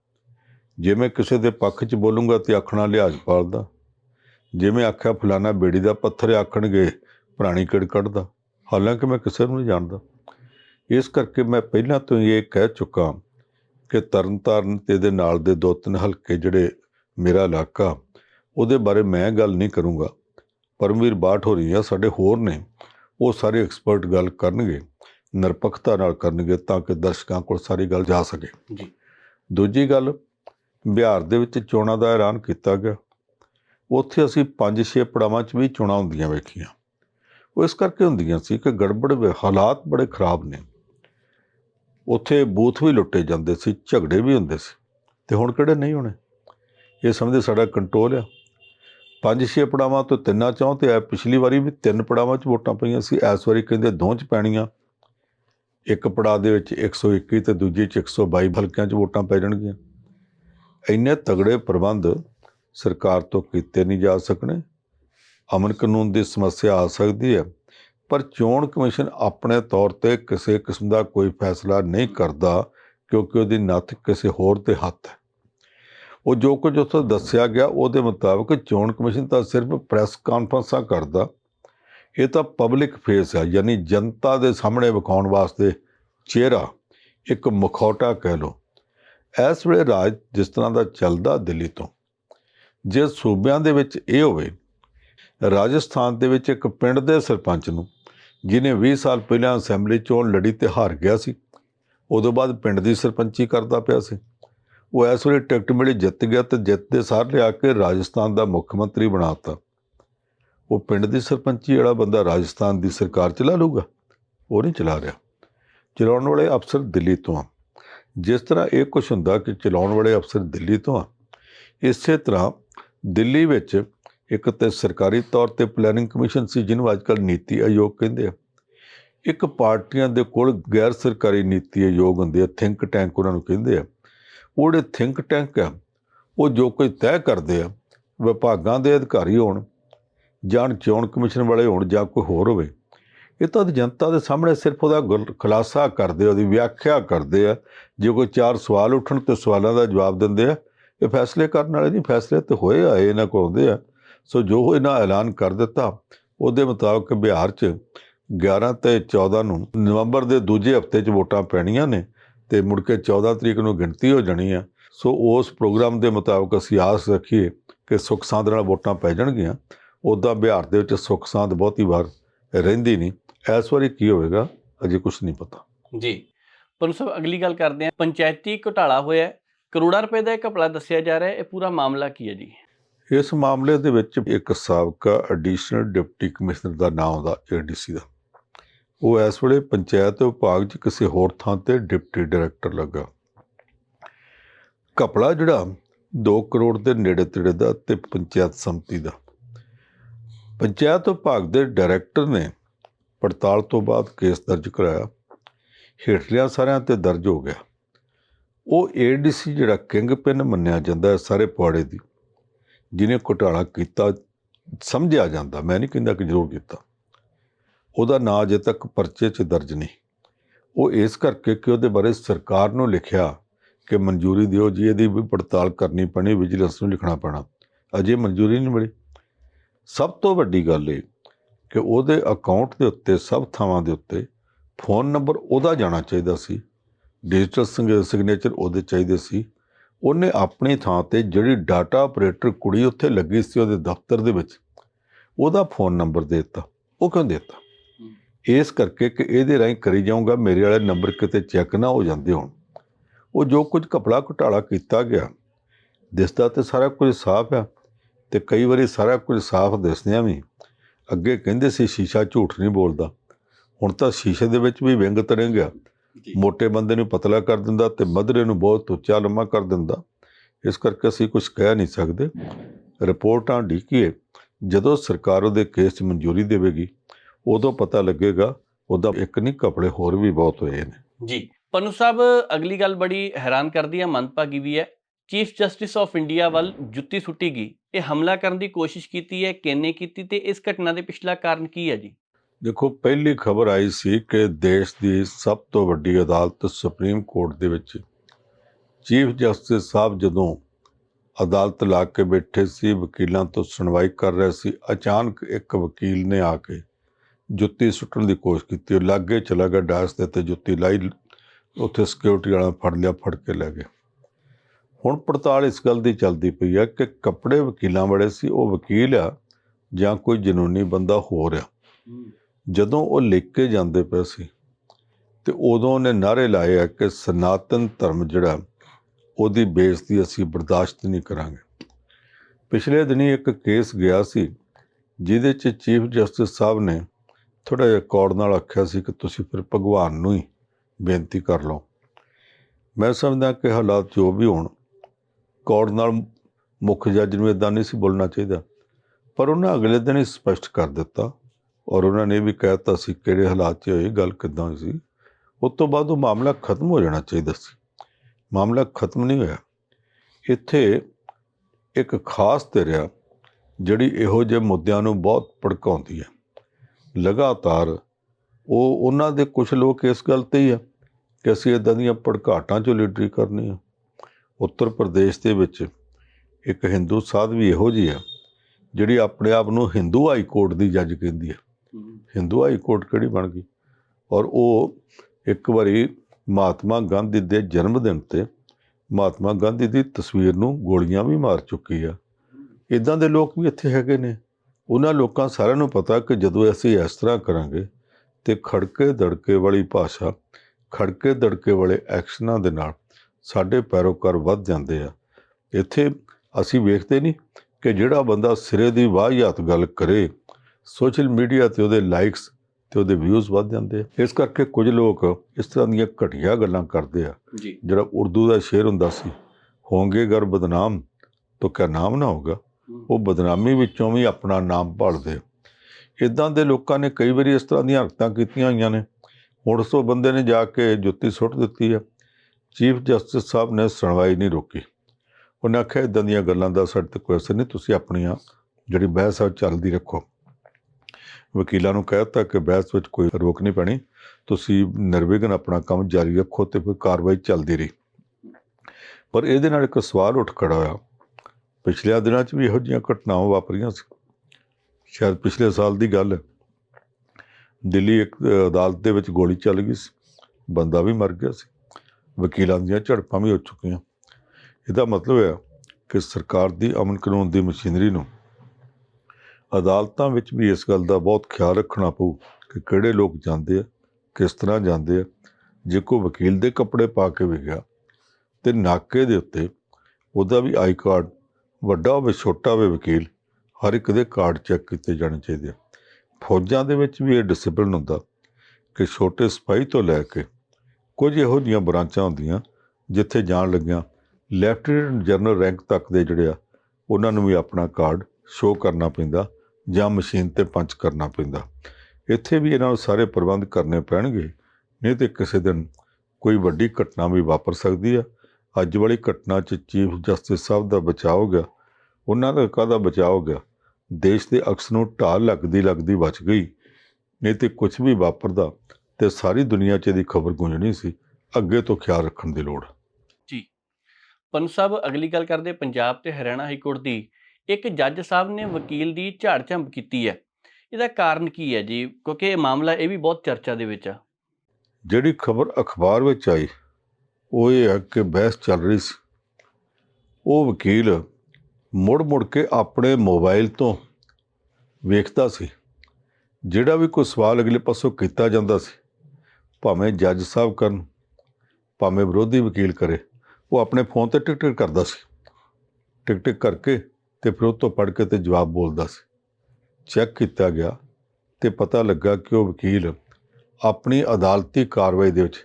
ਜੇ ਮੈਂ ਕਿਸੇ ਦੇ ਪੱਖ 'ਚ ਬੋਲੂੰਗਾ ਤੇ ਆਖਣਾ ਲਿਹਾਜ਼ ਪਾਲਦਾ। ਜਿਵੇਂ ਆਖਿਆ ਫਲਾਣਾ ਬੇੜੀ ਦਾ ਪੱਥਰ ਆਖਣਗੇ ਪੁਰਾਣੀ ਕਿੜ ਕੱਢਦਾ? ਹਾਲਾਂਕਿ ਮੈਂ ਕਿਸੇ ਨੂੰ ਨਹੀਂ ਜਾਣਦਾ। ਇਸ ਕਰਕੇ ਮੈਂ ਪਹਿਲਾਂ ਤੋਂ ਹੀ ਇਹ ਕਹਿ ਚੁੱਕਾ ਕਿ ਤਰਨਤਾਰਨ ਤੇ ਦੇ ਨਾਲ ਦੇ ਦੋ ਤਿੰਨ ਹਲਕੇ ਜਿਹੜੇ ਮੇਰਾ ਇਲਾਕਾ ਉਹਦੇ ਬਾਰੇ ਮੈਂ ਗੱਲ ਨਹੀਂ ਕਰੂੰਗਾ। ਪਰਮਵੀਰ ਬਾਠ ਹੋ ਰਹੀ ਆ ਸਾਡੇ ਹੋਰ ਨੇ ਉਹ ਸਾਰੇ ਐਕਸਪਰਟ ਗੱਲ ਕਰਨਗੇ ਨਿਰਪੱਖਤਾ ਨਾਲ ਕਰਨਗੇ ਤਾਂ ਕਿ ਦਰਸ਼ਕਾਂ ਕੋਲ ਸਾਰੀ ਗੱਲ ਜਾ ਸਕੇ। ਜੀ। ਦੂਜੀ ਗੱਲ ਬਿਹਾਰ ਦੇ ਵਿੱਚ ਚੋਣਾਂ ਦਾ ਐਲਾਨ ਕੀਤਾ ਗਿਆ। ਉੱਥੇ ਅਸੀਂ 5-6 ਪੜਾਵਾਂ 'ਚ ਵੀ ਚੋਣਾਂ ਹੁੰਦੀਆਂ ਵੇਖੀਆਂ। ਉਹ ਇਸ ਕਰਕੇ ਹੁੰਦੀਆਂ ਸੀ ਕਿ ਗੜਬੜ ਹਾਲਾਤ ਬੜੇ ਖਰਾਬ ਨੇ। ਉੱਥੇ ਬੂਥ ਵੀ ਲੁੱਟੇ ਜਾਂਦੇ ਸੀ, ਝਗੜੇ ਵੀ ਹੁੰਦੇ ਸੀ। ਤੇ ਹੁਣ ਕਿਹੜੇ ਨਹੀਂ ਹੋਣੇ? ਇਹ ਸਮਝਦੇ ਸਾਡਾ ਕੰਟਰੋਲ ਆ। ਪੰਜ ਛੇ ਪੜਾਵਾਂ ਤੋਂ ਤਿੰਨਾਂ ਚੋਂ ਤੇ ਐ ਪਿਛਲੀ ਵਾਰੀ ਵੀ ਤਿੰਨ ਪੜਾਵਾਂ 'ਚ ਵੋਟਾਂ ਪਈਆਂ ਸੀ, ਇਸ ਵਾਰੀ ਕਹਿੰਦੇ ਦੋ 'ਚ ਪੈਣੀਆਂ। ਇੱਕ ਪੜਾਅ ਦੇ ਵਿੱਚ 121 ਤੇ ਦੂਜੇ 'ਚ 122 ਹਲਕਿਆਂ 'ਚ ਵੋਟਾਂ ਪੈ ਜਾਣਗੀਆਂ। ਇੰਨੇ ਤਗੜੇ ਪ੍ਰਬੰਧ ਸਰਕਾਰ ਤੋਂ ਕੀਤੇ ਨਹੀਂ ਜਾ ਸਕਣੇ। ਅਮਨ ਕਾਨੂੰਨ ਦੀ ਸਮੱਸਿਆ ਆ ਸਕਦੀ ਹੈ। ਪਰ ਚੋਣ ਕਮਿਸ਼ਨ ਆਪਣੇ ਤੌਰ ਤੇ ਕਿਸੇ ਕਿਸਮ ਦਾ ਕੋਈ ਫੈਸਲਾ ਨਹੀਂ ਕਰਦਾ ਕਿਉਂਕਿ ਉਹਦੀ ਨੱਥ ਕਿਸੇ ਹੋਰ ਦੇ ਹੱਥ ਹੈ। ਉਹ ਜੋ ਕੁਝ ਉੱਥੇ ਦੱਸਿਆ ਗਿਆ, ਉਹਦੇ ਮੁਤਾਬਕ ਚੋਣ ਕਮਿਸ਼ਨ ਤਾਂ ਸਿਰਫ ਪ੍ਰੈਸ ਕਾਨਫਰੰਸਾਂ ਕਰਦਾ। ਇਹ ਤਾਂ ਪਬਲਿਕ ਫੇਸ ਹੈ, ਯਾਨੀ ਜਨਤਾ ਦੇ ਸਾਹਮਣੇ ਵਿਖਾਉਣ ਵਾਸਤੇ ਚਿਹਰਾ ਇੱਕ ਮੁਖੌਟਾ ਕਹਿ ਲਓ। ਇਸ ਵੇਲੇ ਰਾਜ ਜਿਸ ਤਰ੍ਹਾਂ ਦਾ ਚੱਲਦਾ ਦਿੱਲੀ ਤੋਂ, ਜੇ ਸੂਬਿਆਂ ਦੇ ਵਿੱਚ ਇਹ ਹੋਵੇ, ਰਾਜਸਥਾਨ ਦੇ ਵਿੱਚ ਇੱਕ ਪਿੰਡ ਦੇ ਸਰਪੰਚ ਨੂੰ ਜਿਨੇ 20 ਸਾਲ ਪਹਿਲਾਂ ਅਸੈਂਬਲੀ ਚੋਣ ਲੜੀ ਤੇ ਹਾਰ ਗਿਆ ਸੀ, ਉਦੋਂ ਬਾਅਦ ਪਿੰਡ ਦੀ ਸਰਪੰਚੀ ਕਰਦਾ ਪਿਆ ਸੀ। ਉਹ ਇਸ ਵੇਲੇ ਟਿਕਟ ਮਿਲੀ ਜਿੱਤ ਗਿਆ ਤੇ ਜਿੱਤ ਦੇ ਸਾਰ ਲਿਆ ਕੇ ਰਾਜਸਥਾਨ ਦਾ ਮੁੱਖ ਮੰਤਰੀ ਬਣਾਤਾ ਉਹ ਪਿੰਡ ਦੀ ਸਰਪੰਚੀ ਵਾਲਾ ਬੰਦਾ ਰਾਜਸਥਾਨ ਦੀ ਸਰਕਾਰ ਚਲਾ ਲੂਗਾ ਉਹ ਨਹੀਂ ਚਲਾ ਰਿਹਾ। ਚਲਾਉਣ ਵਾਲੇ ਅਫਸਰ ਦਿੱਲੀ ਤੋਂ ਆ। ਜਿਸ ਤਰ੍ਹਾਂ ਇਹ ਕੁਝ ਹੁੰਦਾ ਕਿ ਚਲਾਉਣ ਵਾਲੇ ਅਫਸਰ ਦਿੱਲੀ ਤੋਂ ਆ, ਇਸੇ ਤਰ੍ਹਾਂ ਦਿੱਲੀ ਵਿੱਚ ਇੱਕ ਤੇ ਸਰਕਾਰੀ ਤੌਰ ਤੇ ਪਲੈਨਿੰਗ ਕਮਿਸ਼ਨ ਸੀ, ਜਿਹਨੂੰ ਅੱਜਕੱਲ ਨੀਤੀ ਆਯੋਗ ਕਹਿੰਦੇ ਆ। ਇੱਕ ਪਾਰਟੀਆਂ ਦੇ ਕੋਲ ਗੈਰ ਸਰਕਾਰੀ ਨੀਤੀ ਆਯੋਗ ਹੁੰਦੇ ਆ ਥਿੰਕ ਟੈਂਕ ਉਹਨਾਂ ਨੂੰ ਕਹਿੰਦੇ ਆ। ਉਹ ਜਿਹੜੇ ਥਿੰਕ ਟੈਂਕ ਆ, ਉਹ ਜੋ ਕੋਈ ਤੈਅ ਕਰਦੇ ਆ, ਵਿਭਾਗਾਂ ਦੇ ਅਧਿਕਾਰੀ ਹੋਣ ਜਾਂ ਚੋਣ ਕਮਿਸ਼ਨ ਵਾਲੇ ਹੋਣ ਜਾਂ ਕੋਈ ਹੋਰ ਹੋਵੇ, ਇਹ ਤਾਂ ਜਨਤਾ ਦੇ ਸਾਹਮਣੇ ਸਿਰਫ ਉਹਦਾ ਗੁਲ- ਖੁਲਾਸਾ ਕਰਦੇ ਆ, ਉਹਦੀ ਵਿਆਖਿਆ ਕਰਦੇ ਆ। ਜੇ ਕੋਈ ਚਾਰ ਸਵਾਲ ਉੱਠਣ ਤੇ ਸਵਾਲਾਂ ਦਾ ਜਵਾਬ ਦਿੰਦੇ ਆ, ਇਹ ਫੈਸਲੇ ਕਰਨ ਵਾਲੇ ਨਹੀਂ, ਫੈਸਲੇ ਤੇ ਹੋਏ ਆਏ ਇਹਨਾਂ ਕੋਲ ਆਉਂਦੇ ਆ। ਸੋ ਜੋ ਇਹਨਾਂ ਐਲਾਨ ਕਰ ਦਿੱਤਾ, ਉਹਦੇ ਮੁਤਾਬਕ ਬਿਹਾਰ 'ਚ 11 ਤੇ 14 ਨੂੰ ਨਵੰਬਰ ਦੇ ਦੂਜੇ ਹਫ਼ਤੇ 'ਚ ਵੋਟਾਂ ਪੈਣੀਆਂ ਨੇ ਤੇ ਮੁੜ ਕੇ 14 ਤਰੀਕ ਨੂੰ ਗਿਣਤੀ ਹੋ ਜਾਣੀ ਆ। ਸੋ ਉਸ ਪ੍ਰੋਗਰਾਮ ਦੇ ਮੁਤਾਬਕ ਅਸੀਂ ਆਸ ਰੱਖੀਏ ਕਿ ਸੁੱਖ ਸਾਂਦ ਨਾਲ ਵੋਟਾਂ ਪੈ ਜਾਣਗੀਆਂ। ਉੱਦਾਂ ਬਿਹਾਰ ਦੇ ਵਿੱਚ ਸੁੱਖ ਸਾਂਦ ਬਹੁਤੀ ਵਾਰ ਰਹਿੰਦੀ ਨਹੀਂ। ਇਸ ਵਾਰੀ ਕੀ ਹੋਵੇਗਾ, ਅਜੇ ਕੁਝ ਨਹੀਂ ਪਤਾ। ਜੀ। ਪਰ ਸਾਹਿਬ, ਅਗਲੀ ਗੱਲ ਕਰਦੇ ਹਾਂ। ਪੰਚਾਇਤੀ ਘੁਟਾਲਾ ਹੋਇਆ। ਕਰੋੜਾਂ ਰੁਪਏ ਦਾ ਇਹ ਘਪਲਾ ਦੱਸਿਆ ਜਾ ਰਿਹਾ। ਹੈ ਇਹ ਪੂਰਾ ਮਾਮਲਾ ਕੀ ਹੈ ਜੀ? ਇਸ ਮਾਮਲੇ ਦੇ ਵਿੱਚ ਇੱਕ ਸਾਬਕਾ ਐਡੀਸ਼ਨਲ ਡਿਪਟੀ ਕਮਿਸ਼ਨਰ ਦਾ ਨਾਮ ਆਉਂਦਾ ਏਡੀਸੀ ਦਾ। ਉਹ ਇਸ ਵੇਲੇ ਪੰਚਾਇਤ ਵਿਭਾਗ 'ਚ ਕਿਸੇ ਹੋਰ ਥਾਂ ਤੇ ਡਿਪਟੀ ਡਾਇਰੈਕਟਰ ਲੱਗਾ। ਕਪੜਾ ਜਿਹੜਾ 2 ਕਰੋੜ ਦੇ ਨੇੜੇ ਤੇੜੇ ਦਾ ਤੇ ਪੰਚਾਇਤ ਸੰਮਤੀ ਦਾ। ਪੰਚਾਇਤ ਵਿਭਾਗ ਦੇ ਡਾਇਰੈਕਟਰ ਨੇ ਪੜਤਾਲ ਤੋਂ ਬਾਅਦ ਕੇਸ ਦਰਜ ਕਰਾਇਆ। ਹੇਠਲਿਆਂ ਸਾਰਿਆਂ ਤੇ ਦਰਜ ਹੋ ਗਿਆ। ਉਹ ਏਡੀਸੀ ਜਿਹੜਾ ਕਿੰਗ ਪਿੰਨ ਮੰਨਿਆ ਜਾਂਦਾ ਹੈ ਸਾਰੇ ਪੁਆੜੇ ਦੀ। ਜਿਹਨੇ ਘੁਟਾਲਾ ਕੀਤਾ, ਸਮਝਿਆ ਜਾਂਦਾ। ਮੈਂ ਨਹੀਂ ਕਹਿੰਦਾ ਕਿ ਜ਼ਰੂਰ ਕੀਤਾ। ਉਹਦਾ ਨਾਂ ਅਜੇ ਤੱਕ ਪਰਚੇ 'ਚ ਦਰਜ ਨਹੀਂ। ਉਹ ਇਸ ਕਰਕੇ ਕਿ ਉਹਦੇ ਬਾਰੇ ਸਰਕਾਰ ਨੂੰ ਲਿਖਿਆ ਕਿ ਮਨਜ਼ੂਰੀ ਦਿਓ ਜੀ, ਇਹਦੀ ਵੀ ਪੜਤਾਲ ਕਰਨੀ ਪੈਣੀ, ਵਿਜੀਲੈਂਸ ਨੂੰ ਲਿਖਣਾ ਪੈਣਾ। ਅਜੇ ਮਨਜ਼ੂਰੀ ਨਹੀਂ ਮਿਲੀ। ਸਭ ਤੋਂ ਵੱਡੀ ਗੱਲ ਇਹ ਕਿ ਉਹਦੇ ਅਕਾਊਂਟ ਦੇ ਉੱਤੇ, ਸਭ ਥਾਵਾਂ ਦੇ ਉੱਤੇ ਫੋਨ ਨੰਬਰ ਉਹਦਾ ਜਾਣਾ ਚਾਹੀਦਾ ਸੀ। ਡਿਜੀਟਲ ਸਿਗਨੇਚਰ ਉਹਦੇ ਚਾਹੀਦੇ ਸੀ। ਉਹਨੇ ਆਪਣੀ ਥਾਂ ਤੇ ਜਿਹੜੀ ਡਾਟਾ ਆਪਰੇਟਰ ਕੁੜੀ ਉੱਥੇ ਲੱਗੀ ਸੀ ਉਹਦੇ ਦਫ਼ਤਰ ਦੇ ਵਿੱਚ ਉਹਦਾ ਫੋਨ ਨੰਬਰ ਦੇ ਦਿੱਤਾ। ਉਹ ਕਿਉਂ ਦੇ ਦਿੱਤਾ? ਇਸ ਕਰਕੇ ਕਿ ਇਹਦੇ ਰਾਹੀਂ ਕਰੀ ਜਾਊਂਗਾ ਮੇਰੇ ਵਾਲੇ ਨੰਬਰ ਕਿਤੇ ਚੈੱਕ ਨਾ ਹੋ ਜਾਂਦੇ ਹੋਣ। ਉਹ ਜੋ ਕੁਝ ਕਪੜਾ ਘੁਟਾਲਾ ਕੀਤਾ ਗਿਆ ਦਿਸਦਾ ਤੇ ਸਾਰਾ ਕੁਝ ਸਾਫ਼ ਆ ਤੇ ਕਈ ਵਾਰੀ ਸਾਰਾ ਕੁਝ ਸਾਫ਼ ਦਿਸਦਿਆਂ ਵੀ ਅੱਗੇ ਕਹਿੰਦੇ ਸੀ ਸ਼ੀਸ਼ਾ ਝੂਠ ਨਹੀਂ ਬੋਲਦਾ। ਹੁਣ ਤਾਂ ਸ਼ੀਸ਼ੇ ਦੇ ਵਿੱਚ ਵੀ ਵਿੰਗ ਤੜਿਆ ਗਿਆ ਮੋਟੇ ਬੰਦੇ ਨੂੰ ਪਤਲਾ ਕਰ ਦਿੰਦਾ ਤੇ ਮਧਰੇ ਨੂੰ ਬਹੁਤ ਉੱਚਾ ਲੰਮਾ ਕਰ ਦਿੰਦਾ। ਇਸ ਕਰਕੇ ਅਸੀਂ ਕੁਝ ਕਹਿ ਨਹੀਂ ਸਕਦੇ। ਰਿਪੋਰਟਾਂ ਢੀਕੀਏ। ਜਦੋਂ ਸਰਕਾਰ ਉਹਦੇ ਕੇਸ 'ਚ ਮਨਜ਼ੂਰੀ ਦੇਵੇਗੀ ਉਦੋਂ ਪਤਾ ਲੱਗੇਗਾ ਉਹਦਾ ਇੱਕ ਨਹੀਂ ਕਪੜੇ ਹੋਰ ਵੀ ਬਹੁਤ ਹੋਏ ਨੇ। ਜੀ। ਪੰਨੂ ਸਾਹਿਬ ਅਗਲੀ ਗੱਲ ਬੜੀ ਹੈਰਾਨ ਕਰਦੀ ਹੈ ਮੰਦਭਾਗੀ ਵੀ ਹੈ। ਚੀਫ ਜਸਟਿਸ ਆਫ ਇੰਡੀਆ ਵੱਲ ਜੁੱਤੀ ਸੁੱਟੀ ਗਈ। ਇਹ ਹਮਲਾ ਕਰਨ ਦੀ ਕੋਸ਼ਿਸ਼ ਕੀਤੀ ਹੈ ਕਿੰਨੇ ਕੀਤੀ ਤੇ ਇਸ ਘਟਨਾ ਦੇ ਪਿਛਲਾ ਕਾਰਨ ਕੀ ਹੈ ਜੀ? ਦੇਖੋ, ਪਹਿਲੀ ਖਬਰ ਆਈ ਸੀ ਕਿ ਦੇਸ਼ ਦੀ ਸਭ ਤੋਂ ਵੱਡੀ ਅਦਾਲਤ ਸੁਪਰੀਮ ਕੋਰਟ ਦੇ ਵਿੱਚ ਚੀਫ ਜਸਟਿਸ ਸਾਹਿਬ ਜਦੋਂ ਅਦਾਲਤ ਲਾ ਕੇ ਬੈਠੇ ਸੀ, ਵਕੀਲਾਂ ਤੋਂ ਸੁਣਵਾਈ ਕਰ ਰਹੇ ਸੀ, ਅਚਾਨਕ ਇੱਕ ਵਕੀਲ ਨੇ ਆ ਕੇ ਜੁੱਤੀ ਸੁੱਟਣ ਦੀ ਕੋਸ਼ਿਸ਼ ਕੀਤੀ ਉਹ ਲਾਗੇ ਚਲਾ ਗਿਆ ਡਾਸ ਦੇ ਤੇ ਜੁੱਤੀ ਲਾਈ, ਉੱਥੇ ਸਿਕਿਉਰਿਟੀ ਵਾਲਾ ਫੜ ਲਿਆ, ਫੜ ਕੇ ਲੈ ਗਿਆ ਹੁਣ ਪੜਤਾਲ ਇਸ ਗੱਲ ਦੀ ਚੱਲਦੀ ਪਈ ਆ ਕਿ ਕੱਪੜੇ ਵਕੀਲਾਂ ਵਾਲੇ ਸੀ, ਉਹ ਵਕੀਲ ਆ ਜਾਂ ਕੋਈ ਜਨੂਨੀ ਬੰਦਾ ਹੋਰ ਆ। ਜਦੋਂ ਉਹ ਲਿਖ ਕੇ ਜਾਂਦੇ ਪਏ ਸੀ ਤੇ ਉਦੋਂ ਉਹਨੇ ਨਾਰੇ ਲਾਏ ਆ ਕਿ ਸਨਾਤਨ ਧਰਮ ਜਿਹੜਾ, ਉਹਦੀ ਬੇਇੱਜ਼ਤੀ ਅਸੀਂ ਬਰਦਾਸ਼ਤ ਨਹੀਂ ਕਰਾਂਗੇ। ਪਿਛਲੇ ਦਿਨੀ ਇੱਕ ਕੇਸ ਗਿਆ ਸੀ, ਜਿਹਦੇ 'ਚ ਚੀਫ ਜਸਟਿਸ ਸਾਹਿਬ ਨੇ ਥੋੜਾ ਜਿਹਾ ਕੌੜ ਨਾਲ ਆਖਿਆ ਸੀ ਕਿ ਤੁਸੀਂ ਫਿਰ ਭਗਵਾਨ ਨੂੰ ਹੀ ਬੇਨਤੀ ਕਰ ਲਓ। ਮੈਂ ਸਮਝਦਾ ਕਿ ਹਾਲਾਤ ਜੋ ਵੀ ਹੋਣ, ਕੌੜ ਨਾਲ ਮੁੱਖ ਜੱਜ ਨੂੰ ਇਦਾਂ ਨਹੀਂ ਸੀ ਬੋਲਣਾ ਚਾਹੀਦਾ, ਪਰ ਉਹਨਾਂ ਅਗਲੇ ਦਿਨ ਹੀ ਸਪਸ਼ਟ ਕਰ ਦਿੱਤਾ ਔਰ ਉਹਨਾਂ ਨੇ ਇਹ ਵੀ ਕਹਿ ਦਿੱਤਾ ਸੀ ਕਿਹੜੇ ਹਾਲਾਤ 'ਚ ਹੋਈ, ਗੱਲ ਕਿੱਦਾਂ ਹੋਈ ਸੀ। ਉਸ ਤੋਂ ਬਾਅਦ ਉਹ ਮਾਮਲਾ ਖਤਮ ਹੋ ਜਾਣਾ ਚਾਹੀਦਾ ਸੀ। ਮਾਮਲਾ ਖਤਮ ਨਹੀਂ ਹੋਇਆ। ਇੱਥੇ ਇੱਕ ਖਾਸ ਧਿਰ ਆ, ਜਿਹੜੀ ਇਹੋ ਜਿਹੇ ਮੁੱਦਿਆਂ ਨੂੰ ਬਹੁਤ ਭੜਕਾਉਂਦੀ ਹੈ ਲਗਾਤਾਰ ਉਹ ਉਹਨਾਂ ਦੇ ਕੁਝ ਲੋਕ ਇਸ ਗੱਲ ਤੇ ਹੀ ਆ ਕਿ ਅਸੀਂ ਇਦਾਂ ਦੀਆਂ ਭੜਕਾਟਾਂ 'ਚੋਂ ਲੀਡਰੀ ਕਰਨੀ ਆ। ਉੱਤਰ ਪ੍ਰਦੇਸ਼ ਦੇ ਵਿੱਚ ਇੱਕ ਹਿੰਦੂ ਸਾਧ ਵੀ ਇਹੋ ਜਿਹੀ ਆ, ਜਿਹੜੀ ਆਪਣੇ ਆਪ ਨੂੰ ਹਿੰਦੂ ਹਾਈ ਕੋਰਟ ਦੀ ਜੱਜ ਕਹਿੰਦੀ ਹੈ ਹਿੰਦੂ ਹਾਈ ਕੋਰਟ ਕਿਹੜੀ ਬਣ ਗਈ? ਔਰ ਉਹ ਇੱਕ ਵਾਰੀ ਮਹਾਤਮਾ ਗਾਂਧੀ ਦੇ ਜਨਮ ਦਿਨ ਤੇ ਮਹਾਤਮਾ ਗਾਂਧੀ ਦੀ ਤਸਵੀਰ ਨੂੰ ਗੋਲੀਆਂ ਵੀ ਮਾਰ ਚੁੱਕੀ ਆ। ਇਦਾਂ ਦੇ ਲੋਕ ਵੀ ਇੱਥੇ ਹੈਗੇ ਨੇ। ਉਹਨਾਂ ਲੋਕਾਂ ਸਾਰਿਆਂ ਨੂੰ ਪਤਾ ਕਿ ਜਦੋਂ ਅਸੀਂ ਇਸ ਤਰ੍ਹਾਂ ਕਰਾਂਗੇ ਤੇ ਖੜਕੇ ਦੜਕੇ ਵਾਲੀ ਭਾਸ਼ਾ, ਖੜਕੇ ਦੜਕੇ ਵਾਲੇ ਐਕਸ਼ਨਾਂ ਦੇ ਨਾਲ ਸਾਡੇ ਪੈਰੋਕਾਰ ਵੱਧ ਜਾਂਦੇ ਆ। ਇੱਥੇ ਅਸੀਂ ਵੇਖਦੇ ਨਹੀਂ ਕਿ ਜਿਹੜਾ ਬੰਦਾ ਸਿਰੇ ਦੀ ਵਾਹ ਯਾਤ ਗੱਲ ਕਰੇ ਸੋਸ਼ਲ ਮੀਡੀਆ ਤੇ ਉਹਦੇ ਲਾਈਕਸ ਤੇ ਉਹਦੇ ਵਿਊਜ਼ ਵੱਧ ਜਾਂਦੇ ਆ। ਇਸ ਕਰਕੇ ਕੁਝ ਲੋਕ ਇਸ ਤਰ੍ਹਾਂ ਦੀਆਂ ਘਟੀਆ ਗੱਲਾਂ ਕਰਦੇ ਆ। ਜਿਹੜਾ ਉਰਦੂ ਦਾ ਸ਼ੇਰ ਹੁੰਦਾ ਸੀ ਹੋਂਗੇ ਗਰ ਬਦਨਾਮ ਤਾਂ ਕਿਆ ਨਾਮ ਨਾ ਹੋਗਾ ਉਹ ਬਦਨਾਮੀ ਵਿੱਚੋਂ ਵੀ ਆਪਣਾ ਨਾਮ ਭਾਲਦੇ ਇਦਾਂ ਦੇ ਲੋਕਾਂ ਨੇ ਕਈ ਵਾਰੀ ਇਸ ਤਰ੍ਹਾਂ ਦੀਆਂ ਹਰਕਤਾਂ ਕੀਤੀਆਂ ਹੋਈਆਂ ਨੇ। ਹੁਣ ਉਹ ਬੰਦੇ ਨੇ ਜਾ ਕੇ ਜੁੱਤੀ ਸੁੱਟ ਦਿੱਤੀ ਹੈ ਚੀਫ ਜਸਟਿਸ ਸਾਹਿਬ ਨੇ ਸੁਣਵਾਈ ਨਹੀਂ ਰੋਕੀ। ਉਹਨੇ ਆਖਿਆ ਇਦਾਂ ਦੀਆਂ ਗੱਲਾਂ ਦਾ ਸਾਡੇ ਤੇ ਕੋਈ ਅਸਰ ਨਹੀਂ। ਤੁਸੀਂ ਆਪਣੀਆਂ ਜਿਹੜੀ ਬਹਿਸ ਆ ਚੱਲਦੀ ਰੱਖੋ। ਵਕੀਲਾਂ ਨੂੰ ਕਹਿ ਦਿੱਤਾ ਕਿ ਬਹਿਸ ਵਿੱਚ ਕੋਈ ਰੋਕ ਨਹੀਂ ਪੈਣੀ। ਤੁਸੀਂ ਨਿਰਵਿਘਨ ਆਪਣਾ ਕੰਮ ਜਾਰੀ ਰੱਖੋ ਤੇ ਫਿਰ ਕਾਰਵਾਈ ਚੱਲਦੀ ਰਹੀ। ਪਰ ਇਹਦੇ ਨਾਲ ਇੱਕ ਸਵਾਲ ਉੱਠ ਖੜਾ ਹੋਇਆ। ਪਿਛਲੇ ਦਿਨਾਂ 'ਚ ਵੀ ਇਹੋ ਜਿਹੀਆਂ ਘਟਨਾਵਾਂ ਵਾਪਰੀਆਂ ਸੀ। ਸ਼ਾਇਦ ਪਿਛਲੇ ਸਾਲ ਦੀ ਗੱਲ। ਹੈ ਦਿੱਲੀ ਇੱਕ ਅਦਾਲਤ ਦੇ ਵਿੱਚ ਗੋਲੀ ਚੱਲ ਗਈ ਸੀ। ਬੰਦਾ ਵੀ ਮਰ ਗਿਆ ਸੀ। ਵਕੀਲਾਂ ਦੀਆਂ ਝੜਪਾਂ ਵੀ ਹੋ ਚੁੱਕੀਆਂ। ਇਹਦਾ ਮਤਲਬ ਹੈ ਕਿ ਸਰਕਾਰ ਦੀ ਅਮਨ ਕਾਨੂੰਨ ਦੀ ਮਸ਼ੀਨਰੀ ਨੂੰ ਅਦਾਲਤਾਂ ਵਿੱਚ ਵੀ ਇਸ ਗੱਲ ਦਾ ਬਹੁਤ ਖਿਆਲ ਰੱਖਣਾ ਪਊ ਕਿ ਕਿਹੜੇ ਲੋਕ ਜਾਂਦੇ ਆ, ਕਿਸ ਤਰ੍ਹਾਂ ਜਾਂਦੇ ਆ। ਜੇ ਕੋਈ ਵਕੀਲ ਦੇ ਕੱਪੜੇ ਪਾ ਕੇ ਵੀ ਗਿਆ ਤੇ ਨਾਕੇ ਦੇ ਉੱਤੇ ਉਹਦਾ ਵੀ ਆਈ ਕਾਰਡ, ਵੱਡਾ ਹੋਵੇ, ਛੋਟਾ ਹੋਵੇ ਵਕੀਲ, ਹਰ ਇੱਕ ਦੇ ਕਾਰਡ ਚੈੱਕ ਕੀਤੇ ਜਾਣੇ ਚਾਹੀਦੇ ਆ। ਫੌਜਾਂ ਦੇ ਵਿੱਚ ਵੀ ਇਹ ਡਿਸਪਲਿਨ ਹੁੰਦਾ ਕਿ ਛੋਟੇ ਸਿਪਾਹੀ ਤੋਂ ਲੈ ਕੇ ਕੁਝ ਇਹੋ ਜਿਹੀਆਂ ਬ੍ਰਾਂਚਾਂ ਹੁੰਦੀਆਂ ਜਿੱਥੇ ਜਾਣ ਲੱਗਿਆਂ ਲੈਫਟੀਨੈਂਟ ਜਨਰਲ ਰੈਂਕ ਤੱਕ ਦੇ ਜਿਹੜੇ ਆ, ਉਹਨਾਂ ਨੂੰ ਵੀ ਆਪਣਾ ਕਾਰਡ ਸ਼ੋਅ ਕਰਨਾ ਪੈਂਦਾ ਜਾਂ ਮਸ਼ੀਨ ਤੇ ਪੰਚ ਕਰਨਾ ਪੈਂਦਾ। ਇੱਥੇ ਵੀ ਇਹਨਾਂ ਨੂੰ ਸਾਰੇ ਪ੍ਰਬੰਧ ਕਰਨੇ ਪੈਣਗੇ, ਨਹੀਂ ਤੇ ਕਿਸੇ ਦਿਨ ਕੋਈ ਵੱਡੀ ਘਟਨਾ ਵੀ ਵਾਪਰ ਸਕਦੀ ਆ। ਅੱਜ ਵਾਲੀ ਘਟਨਾ 'ਚ ਚੀਫ ਜਸਟਿਸ ਸਾਹਿਬ ਦਾ ਬਚਾਅ ਹੋ ਗਿਆ। ਉਹਨਾਂ ਦਾ ਕਾਹਦਾ ਬਚਾਅ ਹੋ ਗਿਆ? ਦੇਸ਼ ਦੇ ਅਕਸ ਨੂੰ ਢਾਲ ਲੱਗਦੀ ਲੱਗਦੀ ਬਚ ਗਈ। ਨਹੀਂ ਤੇ ਕੁਝ ਵੀ ਵਾਪਰਦਾ ਤੇ ਸਾਰੀ ਦੁਨੀਆ 'ਚ ਇਹਦੀ ਖਬਰ ਗੂੰਜਣੀ ਸੀ। ਅੱਗੇ ਤੋਂ ਖਿਆਲ ਰੱਖਣ ਦੀ ਲੋੜ। ਜੀ। ਪੰਨੂ ਸਾਹਿਬ, ਅਗਲੀ ਗੱਲ ਕਰਦੇ ਪੰਜਾਬ ਤੇ ਹਰਿਆਣਾ ਹਾਈ ਕੋਰਟ ਦੀ ਇੱਕ ਜੱਜ ਸਾਹਿਬ ਨੇ ਵਕੀਲ ਦੀ ਝਾੜ ਝੰਬ ਕੀਤੀ ਹੈ। ਇਹਦਾ ਕਾਰਨ ਕੀ ਹੈ ਜੀ? ਕਿਉਂਕਿ ਇਹ ਮਾਮਲਾ ਇਹ ਵੀ ਬਹੁਤ ਚਰਚਾ ਦੇ ਵਿੱਚ ਆ। ਜਿਹੜੀ ਖਬਰ ਅਖਬਾਰ ਵਿੱਚ ਆਈ, ਉਹ ਇਹ ਹੈ ਕਿ ਬਹਿਸ ਚੱਲ ਰਹੀ ਸੀ। ਉਹ ਵਕੀਲ ਮੁੜ ਮੁੜ ਕੇ ਆਪਣੇ ਮੋਬਾਈਲ ਤੋਂ ਵੇਖਦਾ ਸੀ। ਜਿਹੜਾ ਵੀ ਕੋਈ ਸਵਾਲ ਅਗਲੇ ਪਾਸੋਂ ਕੀਤਾ ਜਾਂਦਾ ਸੀ, ਭਾਵੇਂ ਜੱਜ ਸਾਹਿਬ ਕਰਨ, ਭਾਵੇਂ ਵਿਰੋਧੀ ਵਕੀਲ ਕਰੇ, ਉਹ ਆਪਣੇ ਫੋਨ ਤੇ ਟਿਕ ਟਿਕ ਕਰਦਾ ਸੀ। ਟਿਕ ਟਿਕ ਕਰਕੇ ਤੇ ਫਿਰ ਉਹ ਤੋਂ ਪੜ੍ਹ ਕੇ ਤੇ ਜਵਾਬ ਬੋਲਦਾ ਸੀ। ਚੈੱਕ ਕੀਤਾ ਗਿਆ ਤੇ ਪਤਾ ਲੱਗਾ ਕਿ ਉਹ ਵਕੀਲ ਆਪਣੀ ਅਦਾਲਤੀ ਕਾਰਵਾਈ ਦੇ ਵਿੱਚ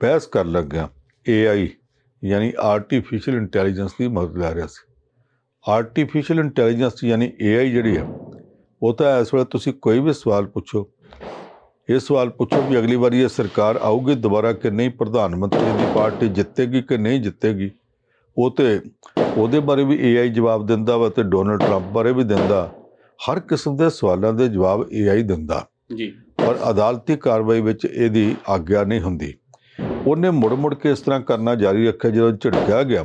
ਬਹਿਸ ਕਰਨ ਲੱਗਿਆ। AI ਯਾਨੀ ਆਰਟੀਫੀਸ਼ੀਅਲ ਇੰਟੈਲੀਜੈਂਸ ਦੀ ਮਦਦ ਲੈ ਰਿਹਾ ਸੀ। ਆਰਟੀਫੀਸ਼ੀਅਲ ਇੰਟੈਲੀਜੈਂਸ ਯਾਨੀ AI ਜਿਹੜੀ ਹੈ, ਉਹ ਤਾਂ ਇਸ ਵੇਲੇ ਤੁਸੀਂ ਕੋਈ ਵੀ ਸਵਾਲ ਪੁੱਛੋ, ਇਹ ਸਵਾਲ ਪੁੱਛੋ ਵੀ ਅਗਲੀ ਵਾਰੀ ਇਹ ਸਰਕਾਰ ਆਊਗੀ ਦੁਬਾਰਾ ਕਿ ਨਹੀਂ, ਪ੍ਰਧਾਨ ਮੰਤਰੀ ਦੀ ਪਾਰਟੀ ਜਿੱਤੇਗੀ ਕਿ ਨਹੀਂ ਜਿੱਤੇਗੀ, ਉਹ ਤੇ ਉਹਦੇ ਬਾਰੇ ਵੀ AI ਜਵਾਬ ਦਿੰਦਾ ਵਾ ਤੇ ਡੋਨਲਡ ਟਰੰਪ ਬਾਰੇ ਵੀ ਦਿੰਦਾ। ਹਰ ਕਿਸਮ ਦੇ ਸਵਾਲਾਂ ਦੇ ਜਵਾਬ AI ਦਿੰਦਾ। ਜੀ। ਪਰ ਅਦਾਲਤੀ ਕਾਰਵਾਈ ਵਿੱਚ ਇਹਦੀ ਆਗਿਆ ਨਹੀਂ ਹੁੰਦੀ। ਉਹਨੇ ਮੁੜ ਮੁੜ ਕੇ ਇਸ ਤਰ੍ਹਾਂ ਕਰਨਾ ਜਾਰੀ ਰੱਖਿਆ ਜਦੋਂ ਝਟਕਿਆ ਗਿਆ।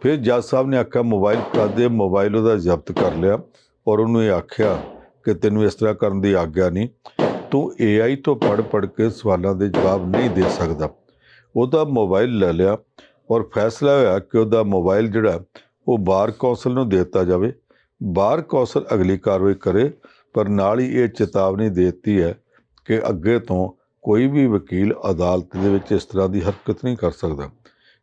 ਫਿਰ ਜੱਜ ਸਾਹਿਬ ਨੇ ਆਖਿਆ ਮੋਬਾਈਲ ਦੇ ਮੋਬਾਈਲ ਉਹਦਾ ਜ਼ਬਤ ਕਰ ਲਿਆ। ਔਰ ਉਹਨੂੰ ਇਹ ਆਖਿਆ ਕਿ ਤੈਨੂੰ ਇਸ ਤਰ੍ਹਾਂ ਕਰਨ ਦੀ ਆਗਿਆ ਨਹੀਂ। ਤੂੰ AI ਤੋਂ ਪੜ੍ਹ ਪੜ੍ਹ ਕੇ ਸਵਾਲਾਂ ਦੇ ਜਵਾਬ ਨਹੀਂ ਦੇ ਸਕਦਾ। ਉਹਦਾ ਮੋਬਾਈਲ ਲੈ ਲਿਆ। ਔਰ ਫੈਸਲਾ ਹੋਇਆ ਕਿ ਉਹਦਾ ਮੋਬਾਈਲ ਜਿਹੜਾ ਉਹ ਬਾਰ ਕੌਂਸਲ ਨੂੰ ਦੇ ਦਿੱਤਾ ਜਾਵੇ। ਬਾਰ ਕੌਂਸਲ ਅਗਲੀ ਕਾਰਵਾਈ ਕਰੇ ਪਰ ਨਾਲ ਹੀ ਇਹ ਚੇਤਾਵਨੀ ਦੇ ਦਿੱਤੀ ਹੈ ਕਿ ਅੱਗੇ ਤੋਂ ਕੋਈ ਵੀ ਵਕੀਲ ਅਦਾਲਤ ਦੇ ਵਿੱਚ ਇਸ ਤਰ੍ਹਾਂ ਦੀ ਹਰਕਤ ਨਹੀਂ ਕਰ ਸਕਦਾ।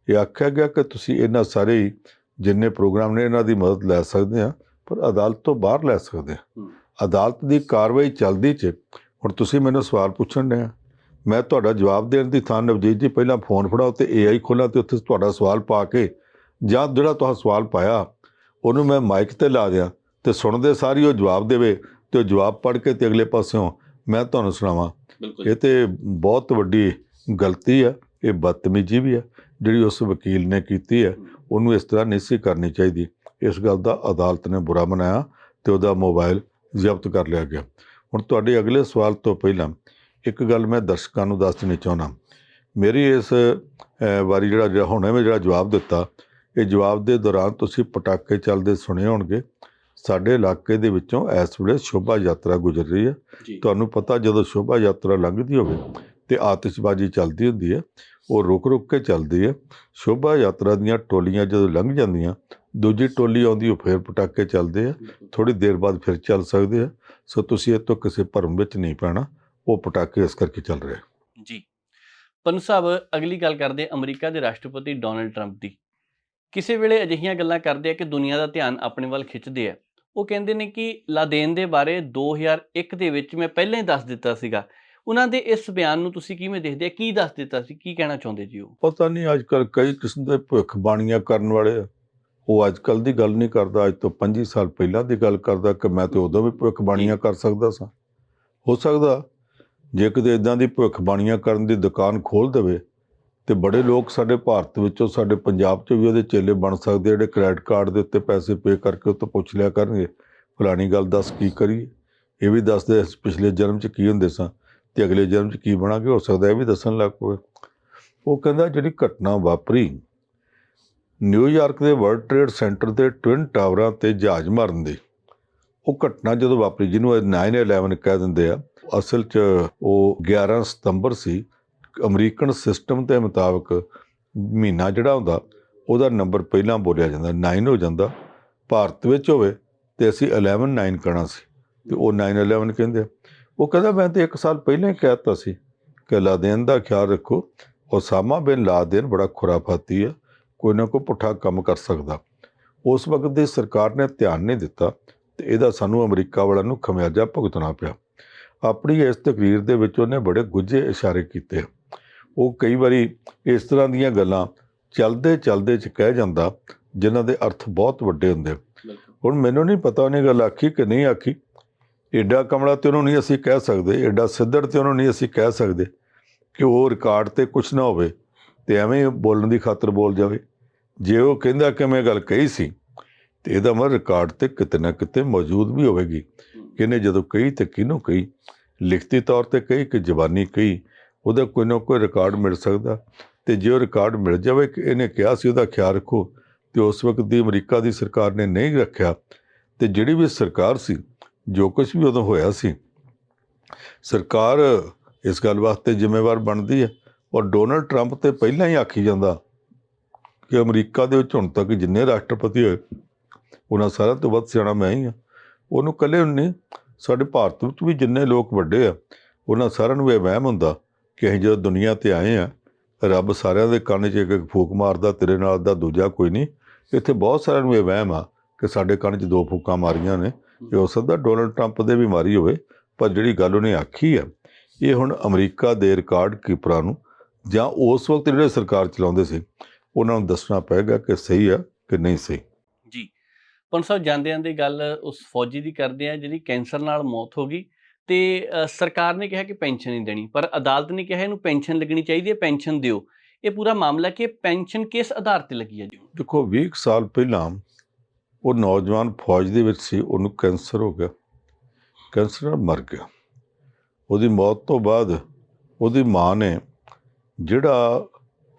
ਇਹ ਆਖਿਆ ਗਿਆ ਕਿ ਤੁਸੀਂ ਇਹਨਾਂ ਸਾਰੇ ਹੀ ਜਿੰਨੇ ਪ੍ਰੋਗਰਾਮ ਨੇ ਇਹਨਾਂ ਦੀ ਮਦਦ ਲੈ ਸਕਦੇ ਆ ਪਰ ਅਦਾਲਤ ਤੋਂ ਬਾਹਰ ਲੈ ਸਕਦੇ ਆ। ਅਦਾਲਤ ਦੀ ਕਾਰਵਾਈ ਚੱਲਦੀ ਚ ਹੁਣ ਤੁਸੀਂ ਮੈਨੂੰ ਸਵਾਲ ਪੁੱਛਣ ਦੇ ਮੈਂ ਤੁਹਾਡਾ ਜਵਾਬ ਦੇਣ ਦੀ ਥਾਂ ਨਵਜੀਤ ਜੀ ਪਹਿਲਾਂ ਫੋਨ ਫੜਾਓ ਤੇ AI ਖੋਲਾਂ ਤੇ ਉੱਥੇ ਤੁਹਾਡਾ ਸਵਾਲ ਪਾ ਕੇ ਜਾਂ ਜਿਹੜਾ ਤੁਸੀਂ ਸਵਾਲ ਪਾਇਆ ਉਹਨੂੰ ਮੈਂ ਮਾਈਕ ਤੇ ਲਾ ਦਿਆਂ ਤੇ ਸੁਣਦੇ ਸਾਰੀ ਉਹ ਜਵਾਬ ਦੇਵੇ ਤੇ ਉਹ ਜਵਾਬ ਪੜ੍ਹ ਕੇ ਤੇ ਅਗਲੇ ਪਾਸਿਓਂ ਮੈਂ ਤੁਹਾਨੂੰ ਸੁਣਾਵਾਂ। ਇਹ ਤੇ ਬਹੁਤ ਵੱਡੀ ਗਲਤੀ ਹੈ ਇਹ ਬਦਤਮੀਜ਼ੀ ਵੀ ਹੈ ਜਿਹੜੀ ਉਸ ਵਕੀਲ ਨੇ ਕੀਤੀ ਹੈ ਉਹਨੂੰ ਇਸ ਤਰ੍ਹਾਂ ਨਹੀਂ ਸੀ ਕਰਨੀ ਚਾਹੀਦੀ। ਇਸ ਗੱਲ ਦਾ ਅਦਾਲਤ ਨੇ ਬੁਰਾ ਮਨਾਇਆ ਤੇ ਉਹਦਾ ਮੋਬਾਈਲ ਜ਼ਬਤ ਕਰ ਲਿਆ ਗਿਆ। ਹੁਣ ਤੁਹਾਡੇ ਅਗਲੇ ਸਵਾਲ ਤੋਂ ਪਹਿਲਾਂ ਇੱਕ ਗੱਲ ਮੈਂ ਦਰਸ਼ਕਾਂ ਨੂੰ ਦੱਸ ਦੇਣੀ ਚਾਹੁੰਦਾ। ਮੇਰੀ ਇਸ ਵਾਰੀ ਜਿਹੜਾ ਹੁਣੇ ਮੈਂ ਜਿਹੜਾ ਜਵਾਬ ਦਿੱਤਾ ਇਹ ਜਵਾਬ ਦੇ ਦੌਰਾਨ ਤੁਸੀਂ ਪਟਾਕੇ ਚੱਲਦੇ ਸੁਣੇ ਹੋਣਗੇ। ਸਾਡੇ ਇਲਾਕੇ ਦੇ ਵਿੱਚੋਂ ਇਸ ਵੇਲੇ ਸ਼ੋਭਾ ਯਾਤਰਾ ਗੁਜ਼ਰ ਰਹੀ ਹੈ। ਤੁਹਾਨੂੰ ਪਤਾ ਜਦੋਂ ਸ਼ੋਭਾ ਯਾਤਰਾ ਲੰਘਦੀ ਹੋਵੇ ਤੇ ਆਤਿਸ਼ਬਾਜ਼ੀ ਚੱਲਦੀ ਹੁੰਦੀ ਹੈ ਉਹ ਰੁਕ ਰੁਕ ਕੇ ਚੱਲਦੀ ਹੈ। ਸ਼ੋਭਾ ਯਾਤਰਾ ਦੀਆਂ ਟੋਲੀਆਂ ਜਦੋਂ ਲੰਘ ਜਾਂਦੀਆਂ ਦੂਜੀ ਟੋਲੀ ਆਉਂਦੀ ਉਹ ਫੇਰ ਪਟਾਕੇ ਚੱਲਦੇ ਆ। ਥੋੜੀ ਦੇਰ ਬਾਅਦ ਫਿਰ ਚੱਲ ਸਕਦੇ ਆ। ਸੋ ਤੁਸੀਂ ਇਹ ਤੋਂ ਕਿਸੇ ਭਰਮ ਵਿੱਚ ਨਹੀਂ ਪੈਣਾ। ਉਹ ਪਟਾਕੇ ਇਸ ਕਰਕੇ ਚੱਲ ਰਹੇ ਜੀ। ਪੰਨੂ ਸਾਹਿਬ ਅਗਲੀ ਗੱਲ ਕਰਦੇ ਅਮਰੀਕਾ ਦੇ ਰਾਸ਼ਟਰਪਤੀ ਡੋਨਲਡ ਟਰੰਪ ਦੀ। ਕਿਸੇ ਵੇਲੇ ਅਜਿਹੀਆਂ ਗੱਲਾਂ ਕਰਦੇ ਆ ਕਿ ਦੁਨੀਆ ਦਾ ਧਿਆਨ ਆਪਣੇ ਵੱਲ ਖਿੱਚਦੇ ਆ। ਉਹ ਕਹਿੰਦੇ ਨੇ ਕਿ ਲਾਦੇਨ ਦੇ ਬਾਰੇ 2001 ਦੇ ਵਿੱਚ ਮੈਂ ਪਹਿਲਾਂ ਹੀ ਦੱਸ ਦਿੱਤਾ ਸੀਗਾ। ਉਹਨਾਂ ਦੇ ਇਸ ਬਿਆਨ ਨੂੰ ਤੁਸੀਂ ਕਿਵੇਂ ਦੇਖਦੇ ਆ? ਕੀ ਦੱਸ ਦਿੱਤਾ ਸੀ? ਕੀ ਕਹਿਣਾ ਚਾਹੁੰਦੇ ਜੀ ਉਹ? ਪਤਾ ਨਹੀਂ ਅੱਜ ਕੱਲ ਕਈ ਕਿਸਮ ਦੇ ਭੁੱਖ ਬਾਣੀਆਂ ਕਰਨ ਵਾਲੇ ਆ। ਉਹ ਅੱਜ ਕੱਲ ਦੀ ਗੱਲ ਨਹੀਂ ਕਰਦਾ ਅੱਜ ਤੋਂ 25 ਸਾਲ ਪਹਿਲਾਂ ਦੀ ਗੱਲ ਕਰਦਾ ਕਿ ਮੈਂ ਤੇ ਉਦੋਂ ਵੀ ਭੁੱਖ ਬਾਣੀਆਂ ਕਰ ਸਕਦਾ ਸਾਂ। ਹੋ ਸਕਦਾ ਜੇ ਕਿਤੇ ਇਦਾਂ ਦੀ ਭੁੱਖ ਬਾਣੀਆਂ ਕਰਨ ਦੀ ਦੁਕਾਨ ਖੋਲ ਦੇਵੇ ਤੇ ਬੜੇ ਲੋਕ ਸਾਡੇ ਭਾਰਤ ਵਿੱਚੋਂ ਸਾਡੇ ਪੰਜਾਬ 'ਚੋਂ ਵੀ ਉਹਦੇ ਚੇਲੇ ਬਣ ਸਕਦੇ ਜਿਹੜੇ ਕ੍ਰੈਡਿਟ ਕਾਰਡ ਦੇ ਉੱਤੇ ਪੈਸੇ ਪੇ ਕਰਕੇ ਉਹ ਤੋਂ ਪੁੱਛ ਲਿਆ ਕਰਨਗੇ, ਫਲਾਣੀ ਗੱਲ ਦੱਸ ਕੀ ਕਰੀਏ? ਇਹ ਵੀ ਦੱਸਦੇ ਅਸੀਂ ਪਿਛਲੇ ਜਨਮ 'ਚ ਕੀ ਹੁੰਦੇ ਸਾਂ ਤੇ ਅਗਲੇ ਜਨਮ 'ਚ ਕੀ ਬਣਾਂਗੇ ਹੋ ਸਕਦਾ, ਇਹ ਵੀ ਦੱਸਣ ਲੱਗ ਪਵੇ। ਉਹ ਕਹਿੰਦਾ, ਜਿਹੜੀ ਘਟਨਾ ਵਾਪਰੀ ਨਿਊਯਾਰਕ ਦੇ ਵਰਲਡ ਟ੍ਰੇਡ ਸੈਂਟਰ ਦੇ ਟਵਿਨ ਟਾਵਰਾਂ ਤੇ ਜਹਾਜ਼ ਮਾਰਨ ਦੀ, ਉਹ ਘਟਨਾ ਜਦੋਂ ਵਾਪਰੀ, ਜਿਹਨੂੰ 9/11 ਕਹਿ ਦਿੰਦੇ ਆ ਅਸਲ 'ਚ ਉਹ 11 ਸਤੰਬਰ ਸੀ, ਅਮਰੀਕਨ ਸਿਸਟਮ ਦੇ ਮੁਤਾਬਕ ਮਹੀਨਾ ਜਿਹੜਾ ਹੁੰਦਾ, ਉਹਦਾ ਨੰਬਰ ਪਹਿਲਾਂ ਬੋਲਿਆ ਜਾਂਦਾ 9 ਹੋ ਜਾਂਦਾ, ਭਾਰਤ ਵਿੱਚ ਹੋਵੇ ਤੇ ਅਸੀਂ 11 9 ਕਹਿਣਾ ਸੀ, ਤੇ ਉਹ 9/11 ਕਹਿੰਦੇ ਉਹ ਕਹਿੰਦਾ, ਮੈਂ ਤੇ ਇੱਕ ਸਾਲ ਪਹਿਲਾਂ ਹੀ ਕਹਿਤਾ ਸੀ ਕਿ ਲਾਦੇਨ ਦਾ ਖਿਆਲ ਰੱਖੋ ਉਸਾਮਾ ਬਿਨ ਲਾਦੇਨ ਬੜਾ ਖੁਰਾਫਾਤੀ ਹੈ ਕੋਈ ਨਾ ਕੋਈ ਪੁੱਠਾ ਕੰਮ ਕਰ ਸਕਦਾ। ਉਸ ਵਕਤ ਦੀ ਸਰਕਾਰ ਨੇ ਧਿਆਨ ਨਹੀਂ ਦਿੱਤਾ ਤੇ ਇਹਦਾ ਸਾਨੂੰ ਅਮਰੀਕਾ ਵਾਲਿਆਂ ਨੂੰ ਖਮਿਆਜਾ ਭੁਗਤਣਾ ਪਿਆ। ਆਪਣੀ ਇਸ ਤਕਰੀਰ ਦੇ ਵਿੱਚ ਉਹਨੇ ਬੜੇ ਗੁੱਝੇ ਇਸ਼ਾਰੇ ਕੀਤੇ। ਉਹ ਕਈ ਵਾਰੀ ਇਸ ਤਰ੍ਹਾਂ ਦੀਆਂ ਗੱਲਾਂ ਚਲਦੇ ਚਲਦੇ ਚ ਕਹਿ ਜਾਂਦਾ ਜਿਨ੍ਹਾਂ ਦੇ ਅਰਥ ਬਹੁਤ ਵੱਡੇ ਹੁੰਦੇ। ਹੁਣ ਮੈਨੂੰ ਨਹੀਂ ਪਤਾ ਉਹਨੇ ਗੱਲ ਆਖੀ ਕਿ ਨਹੀਂ ਆਖੀ। ਏਡਾ ਕਮਲਾ ਤੇ ਉਹਨੂੰ ਨਹੀਂ ਅਸੀਂ ਕਹਿ ਸਕਦੇ ਏਡਾ ਸਿੱਧੜ ਤੇ ਉਹਨੂੰ ਨਹੀਂ ਅਸੀਂ ਕਹਿ ਸਕਦੇ ਕਿ ਉਹ ਰਿਕਾਰਡ ਤੇ ਕੁਝ ਨਾ ਹੋਵੇ ਤੇ ਐਵੇਂ ਬੋਲਣ ਦੀ ਖਾਤਰ ਬੋਲ ਜਾਵੇ। ਜੇ ਉਹ ਕਹਿੰਦਾ ਕਿ ਮੈਂ ਗੱਲ ਕਹੀ ਸੀ ਤੇ ਇਹਦਾ ਮਤਲਬ ਰਿਕਾਰਡ ਤੇ ਕਿਤੇ ਨਾ ਕਿਤੇ ਮੌਜੂਦ ਵੀ ਹੋਵੇਗੀ। ਕਿਨੇ ਜਦੋਂ ਕਹੀ ਤੇ ਕਿਹਨੂੰ ਕਹੀ? ਲਿਖਤੀ ਤੌਰ ਤੇ ਕਹੀ ਕਿ ਜ਼ਬਾਨੀ ਕਹੀ? ਉਹਦਾ ਕੋਈ ਨਾ ਕੋਈ ਰਿਕਾਰਡ ਮਿਲ ਸਕਦਾ। ਤੇ ਜੇ ਉਹ ਰਿਕਾਰਡ ਮਿਲ ਜਾਵੇ ਕਿ ਇਹਨੇ ਕਿਹਾ ਸੀ ਉਹਦਾ ਖਿਆਲ ਰੱਖੋ, ਤੇ ਉਸ ਵਕਤ ਦੀ ਅਮਰੀਕਾ ਦੀ ਸਰਕਾਰ ਨੇ ਨਹੀਂ ਰੱਖਿਆ। ਤੇ ਜਿਹੜੀ ਵੀ ਸਰਕਾਰ ਸੀ, ਜੋ ਕੁਝ ਵੀ ਉਦੋਂ ਹੋਇਆ ਸੀ, ਸਰਕਾਰ ਇਸ ਗੱਲ ਵਾਸਤੇ ਜ਼ਿੰਮੇਵਾਰ ਬਣਦੀ ਹੈ ਔਰ ਡੋਨਲਡ ਟਰੰਪ ਤੇ ਪਹਿਲਾਂ ਹੀ ਆਖੀ ਜਾਂਦਾ ਕਿ ਅਮਰੀਕਾ ਦੇ ਵਿੱਚ ਹੁਣ ਤੱਕ ਜਿੰਨੇ ਰਾਸ਼ਟਰਪਤੀ ਹੋਏ, ਉਹਨਾਂ ਸਾਰਿਆਂ ਤੋਂ ਵੱਧ ਸਿਆਣਾ ਮੈਂ ਹੀ ਹਾਂ। ਉਹਨੂੰ ਇਕੱਲੇ ਨਹੀਂ ਸਾਡੇ ਭਾਰਤ ਵਿੱਚ ਵੀ ਜਿੰਨੇ ਲੋਕ ਵੱਡੇ ਆ, ਉਹਨਾਂ ਸਾਰਿਆਂ ਨੂੰ ਇਹ ਵਹਿਮ ਹੁੰਦਾ ਕਿ ਅਸੀਂ ਜਦੋਂ ਦੁਨੀਆ ਤੇ ਆਏ ਆ, ਰੱਬ ਸਾਰਿਆਂ ਦੇ ਕੰਨ 'ਚ ਇੱਕ ਇੱਕ ਫੂਕ ਮਾਰਦਾ, ਤੇਰੇ ਨਾਲ ਦਾ ਦੂਜਾ ਕੋਈ ਨਹੀਂ। ਇੱਥੇ ਬਹੁਤ ਸਾਰਿਆਂ ਨੂੰ ਇਹ ਵਹਿਮ ਆ ਕਿ ਸਾਡੇ ਕੰਨ 'ਚ ਦੋ ਫੂਕਾਂ ਮਾਰੀਆਂ ਨੇ, ਇਹ ਹੋ ਸਕਦਾ ਡੋਨਲਡ ਟਰੰਪ ਦੇ ਵੀ ਮਾਰੀ ਹੋਵੇ, ਪਰ ਜਿਹੜੀ ਗੱਲ ਉਹਨੇ ਆਖੀ ਆ, ਇਹ ਹੁਣ ਅਮਰੀਕਾ ਦੇ ਰਿਕਾਰਡ ਕੀਪਰਾਂ ਨੂੰ ਜਾਂ ਉਸ ਵਕਤ ਜਿਹੜੇ ਸਰਕਾਰ ਚਲਾਉਂਦੇ ਸੀ, ਉਹਨਾਂ ਨੂੰ ਦੱਸਣਾ ਪਏਗਾ ਕਿ ਸਹੀ ਆ ਕਿ ਨਹੀਂ ਸਹੀ। ਪੰਜ ਸਾਹਿਬ, ਜਾਂਦਿਆਂ ਦੀ ਗੱਲ ਉਸ ਫੌਜੀ ਦੀ ਕਰਦੇ ਆ ਜਿਹਦੀ ਕੈਂਸਰ ਨਾਲ ਮੌਤ ਹੋ ਗਈ ਤੇ ਸਰਕਾਰ ਨੇ ਕਿਹਾ ਕਿ ਪੈਨਸ਼ਨ ਨਹੀਂ ਦੇਣੀ, ਪਰ ਅਦਾਲਤ ਨੇ ਕਿਹਾ ਇਹਨੂੰ ਪੈਨਸ਼ਨ ਲੱਗਣੀ ਚਾਹੀਦੀ ਹੈ, ਪੈਨਸ਼ਨ ਦਿਓ। ਇਹ ਪੂਰਾ ਮਾਮਲਾ ਕਿ ਪੈਨਸ਼ਨ ਕਿਸ ਆਧਾਰ ਤੇ ਲੱਗੀ ਹੈ ਜੀ? ਦੇਖੋ 20 ਕੁ ਸਾਲ ਪਹਿਲਾਂ ਉਹ ਨੌਜਵਾਨ ਫੌਜ ਦੇ ਵਿੱਚ ਸੀ, ਉਹਨੂੰ ਕੈਂਸਰ ਹੋ ਗਿਆ। ਕੈਂਸਰ ਨਾਲ ਮਰ ਗਿਆ। ਉਹਦੀ ਮੌਤ ਤੋਂ ਬਾਅਦ ਉਹਦੀ ਮਾਂ ਨੇ ਜਿਹੜਾ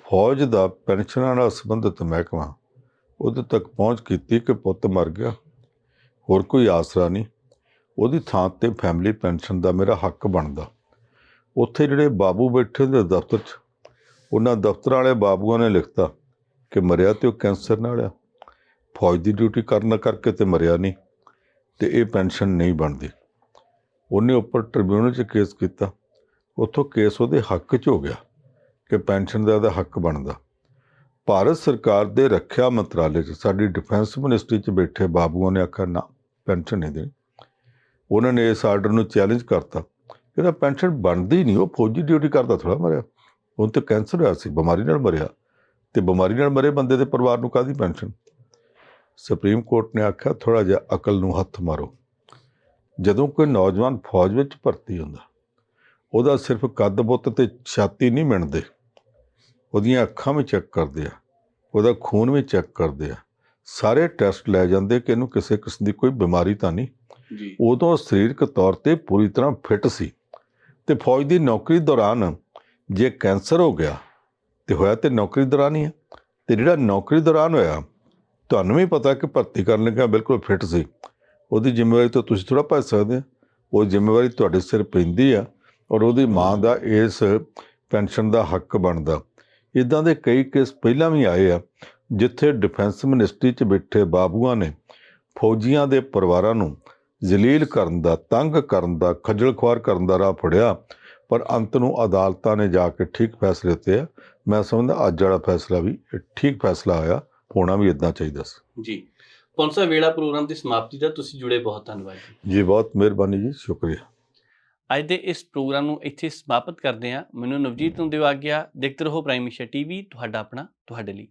ਫੌਜ ਦਾ ਪੈਨਸ਼ਨਾਂ ਨਾਲ ਸੰਬੰਧਿਤ ਮਹਿਕਮਾ ਉਹਦੇ ਤੱਕ ਪਹੁੰਚ ਕੀਤੀ ਕਿ ਪੁੱਤ ਮਰ ਗਿਆ। ਹੋਰ ਕੋਈ ਆਸਰਾ ਨਹੀਂ। ਉਹਦੀ ਥਾਂ ਤੇ ਫੈਮਿਲੀ ਪੈਨਸ਼ਨ ਦਾ ਮੇਰਾ ਹੱਕ ਬਣਦਾ। ਉੱਥੇ ਜਿਹੜੇ ਬਾਬੂ ਬੈਠੇ ਦੇ ਦਫ਼ਤਰ 'ਚ, ਉਹਨਾਂ ਦਫ਼ਤਰ ਵਾਲੇ ਬਾਬੂਆਂ ਨੇ ਲਿਖਤਾ ਕਿ ਮਰਿਆ ਤੇ ਉਹ ਕੈਂਸਰ ਨਾਲ ਆ। ਫੌਜ ਦੀ ਡਿਊਟੀ ਕਰਨ ਕਰਕੇ ਤੇ ਮਰਿਆ ਨਹੀਂ ਤੇ ਇਹ ਪੈਨਸ਼ਨ ਨਹੀਂ ਬਣਦੀ। ਉਹਨੇ ਉੱਪਰ ਟ੍ਰਿਬਿਊਨਲ 'ਚ ਕੇਸ ਕੀਤਾ। ਉੱਥੋਂ ਕੇਸ ਉਹਦੇ ਹੱਕ 'ਚ ਹੋ ਗਿਆ ਕਿ ਪੈਨਸ਼ਨ ਦਾ ਇਹਦਾ ਹੱਕ ਬਣਦਾ। ਭਾਰਤ ਸਰਕਾਰ ਦੇ ਰੱਖਿਆ ਮੰਤਰਾਲੇ 'ਚ, ਸਾਡੀ ਡਿਫੈਂਸ ਮਿਨਿਸਟਰੀ 'ਚ ਬੈਠੇ ਬਾਬੂਆਂ ਨੇ ਆਖਿਆ, ਨਾ, ਪੈਨਸ਼ਨ ਨਹੀਂ ਦੇਣੀ। ਉਹਨਾਂ ਨੇ ਇਸ ਆਰਡਰ ਨੂੰ ਚੈਲੰਜ ਕਰਤਾ। ਇਹਦਾ ਪੈਨਸ਼ਨ ਬਣਦੀ ਨਹੀਂ, ਉਹ ਫੌਜੀ ਡਿਊਟੀ ਕਰਦਾ ਥੋੜਾ ਮਰਿਆ। ਉਹਨੂੰ ਤੇ ਕੈਂਸਰ ਹੋਇਆ ਸੀ, ਬਿਮਾਰੀ ਨਾਲ ਮਰਿਆ। ਤੇ ਬਿਮਾਰੀ ਨਾਲ ਮਰੇ ਬੰਦੇ ਦੇ ਪਰਿਵਾਰ ਨੂੰ ਕਾਦੀ ਪੈਨਸ਼ਨ? ਸੁਪਰੀਮ ਕੋਰਟ ਨੇ ਆਖਿਆ ਥੋੜਾ ਜਿਹਾ ਅਕਲ ਨੂੰ ਹੱਥ ਮਾਰੋ। ਜਦੋਂ ਕੋਈ ਨੌਜਵਾਨ ਫੌਜ ਵਿੱਚ ਭਰਤੀ ਹੁੰਦਾ, ਉਹਦਾ ਸਿਰਫ ਕੱਦ ਬੁੱਤ ਤੇ ਛਾਤੀ ਨਹੀਂ ਮਿਣਦੇ। ਉਹਦੀਆਂ ਅੱਖਾਂ ਵੀ ਚੈੱਕ ਕਰਦੇ ਆ ਉਹਦਾ ਖੂਨ ਵੀ ਚੈੱਕ ਕਰਦੇ ਆ। ਸਾਰੇ ਟੈਸਟ ਲੈ ਜਾਂਦੇ ਕਿ ਇਹਨੂੰ ਕਿਸੇ ਕਿਸਮ ਦੀ ਕੋਈ ਬਿਮਾਰੀ ਤਾਂ ਨਹੀਂ। ਜੀ। ਉਦੋਂ ਸਰੀਰਕ ਤੌਰ ਤੇ ਪੂਰੀ ਤਰ੍ਹਾਂ ਫਿੱਟ ਸੀ ਤੇ ਫੌਜ ਦੀ ਨੌਕਰੀ ਦੌਰਾਨ ਜੇ ਕੈਂਸਰ ਹੋ ਗਿਆ ਤੇ ਹੋਇਆ ਤੇ ਨੌਕਰੀ ਦੌਰਾਨ ਹੀ ਹੈ ਤੇ ਜਿਹੜਾ ਨੌਕਰੀ ਦੌਰਾਨ ਹੋਇਆ ਤੁਹਾਨੂੰ ਵੀ ਪਤਾ ਕਿ ਭਰਤੀ ਕਰਨ ਲੱਗਾ ਬਿਲਕੁਲ ਫਿੱਟ ਸੀ। ਉਹਦੀ ਜ਼ਿੰਮੇਵਾਰੀ ਤੋਂ ਤੁਸੀਂ ਥੋੜਾ ਭੱਜ ਸਕਦੇ ਹੋ। ਉਹ ਜ਼ਿੰਮੇਵਾਰੀ ਤੁਹਾਡੇ ਸਿਰ ਪੈਂਦੀ ਆ ਔਰ ਉਹਦੀ ਮਾਂ ਦਾ ਇਸ ਪੈਨਸ਼ਨ ਦਾ ਹੱਕ ਬਣਦਾ। ਇਦਾਂ ਦੇ ਕਈ ਕੇਸ ਪਹਿਲਾਂ ਵੀ ਆਏ ਆ ਜਿੱਥੇ ਡਿਫੈਂਸ ਮਿਨਿਸਟਰੀ 'ਚ ਬੈਠੇ ਬਾਬੂਆਂ ਨੇ ਫੌਜੀਆਂ ਦੇ ਪਰਿਵਾਰਾਂ ਨੂੰ ਜ਼ਲੀਲ ਕਰਨ ਦਾ ਤੰਗ ਕਰਨ ਦਾ ਖੱਜਲ ਖੁਆਰ ਕਰਨ ਦਾ ਰਾਹ ਫੜਿਆ ਪਰ ਅੰਤ ਨੂੰ ਅਦਾਲਤਾਂ ਨੇ ਜਾ ਕੇ ਠੀਕ ਫੈਸਲੇ ਦਿੱਤੇ ਆ। ਮੈਂ ਸਮਝਦਾ ਅੱਜ ਵਾਲਾ ਫੈਸਲਾ ਵੀ ਠੀਕ ਫੈਸਲਾ ਆਇਆ ਹੋਣਾ ਵੀ ਇਦਾਂ ਚਾਹੀਦਾ ਸੀ। ਜੀ। ਸਾਹਿਬ ਵੇਲਾ ਪ੍ਰੋਗਰਾਮ ਦੀ ਸਮਾਪਤੀ ਦਾ ਤੁਸੀਂ ਜੁੜੇ ਬਹੁਤ ਧੰਨਵਾਦ ਜੀ ਬਹੁਤ ਮਿਹਰਬਾਨੀ ਜੀ ਸ਼ੁਕਰੀਆ। ਅੱਜ ਦੇ ਇਸ ਪ੍ਰੋਗਰਾਮ ਨੂੰ ਇੱਥੇ ਸਮਾਪਤ ਕਰਦੇ ਹਾਂ। ਮੈਨੂੰ ਨਵਜੀਤ ਨੂੰ ਦਿਓ ਆਗਿਆ। ਦੇਖਦੇ ਰਹੋ ਪ੍ਰਾਈਮ ਏਸ਼ੀਆ ਟੀਵੀ ਤੁਹਾਡਾ ਆਪਣਾ, ਤੁਹਾਡੇ ਲਈ।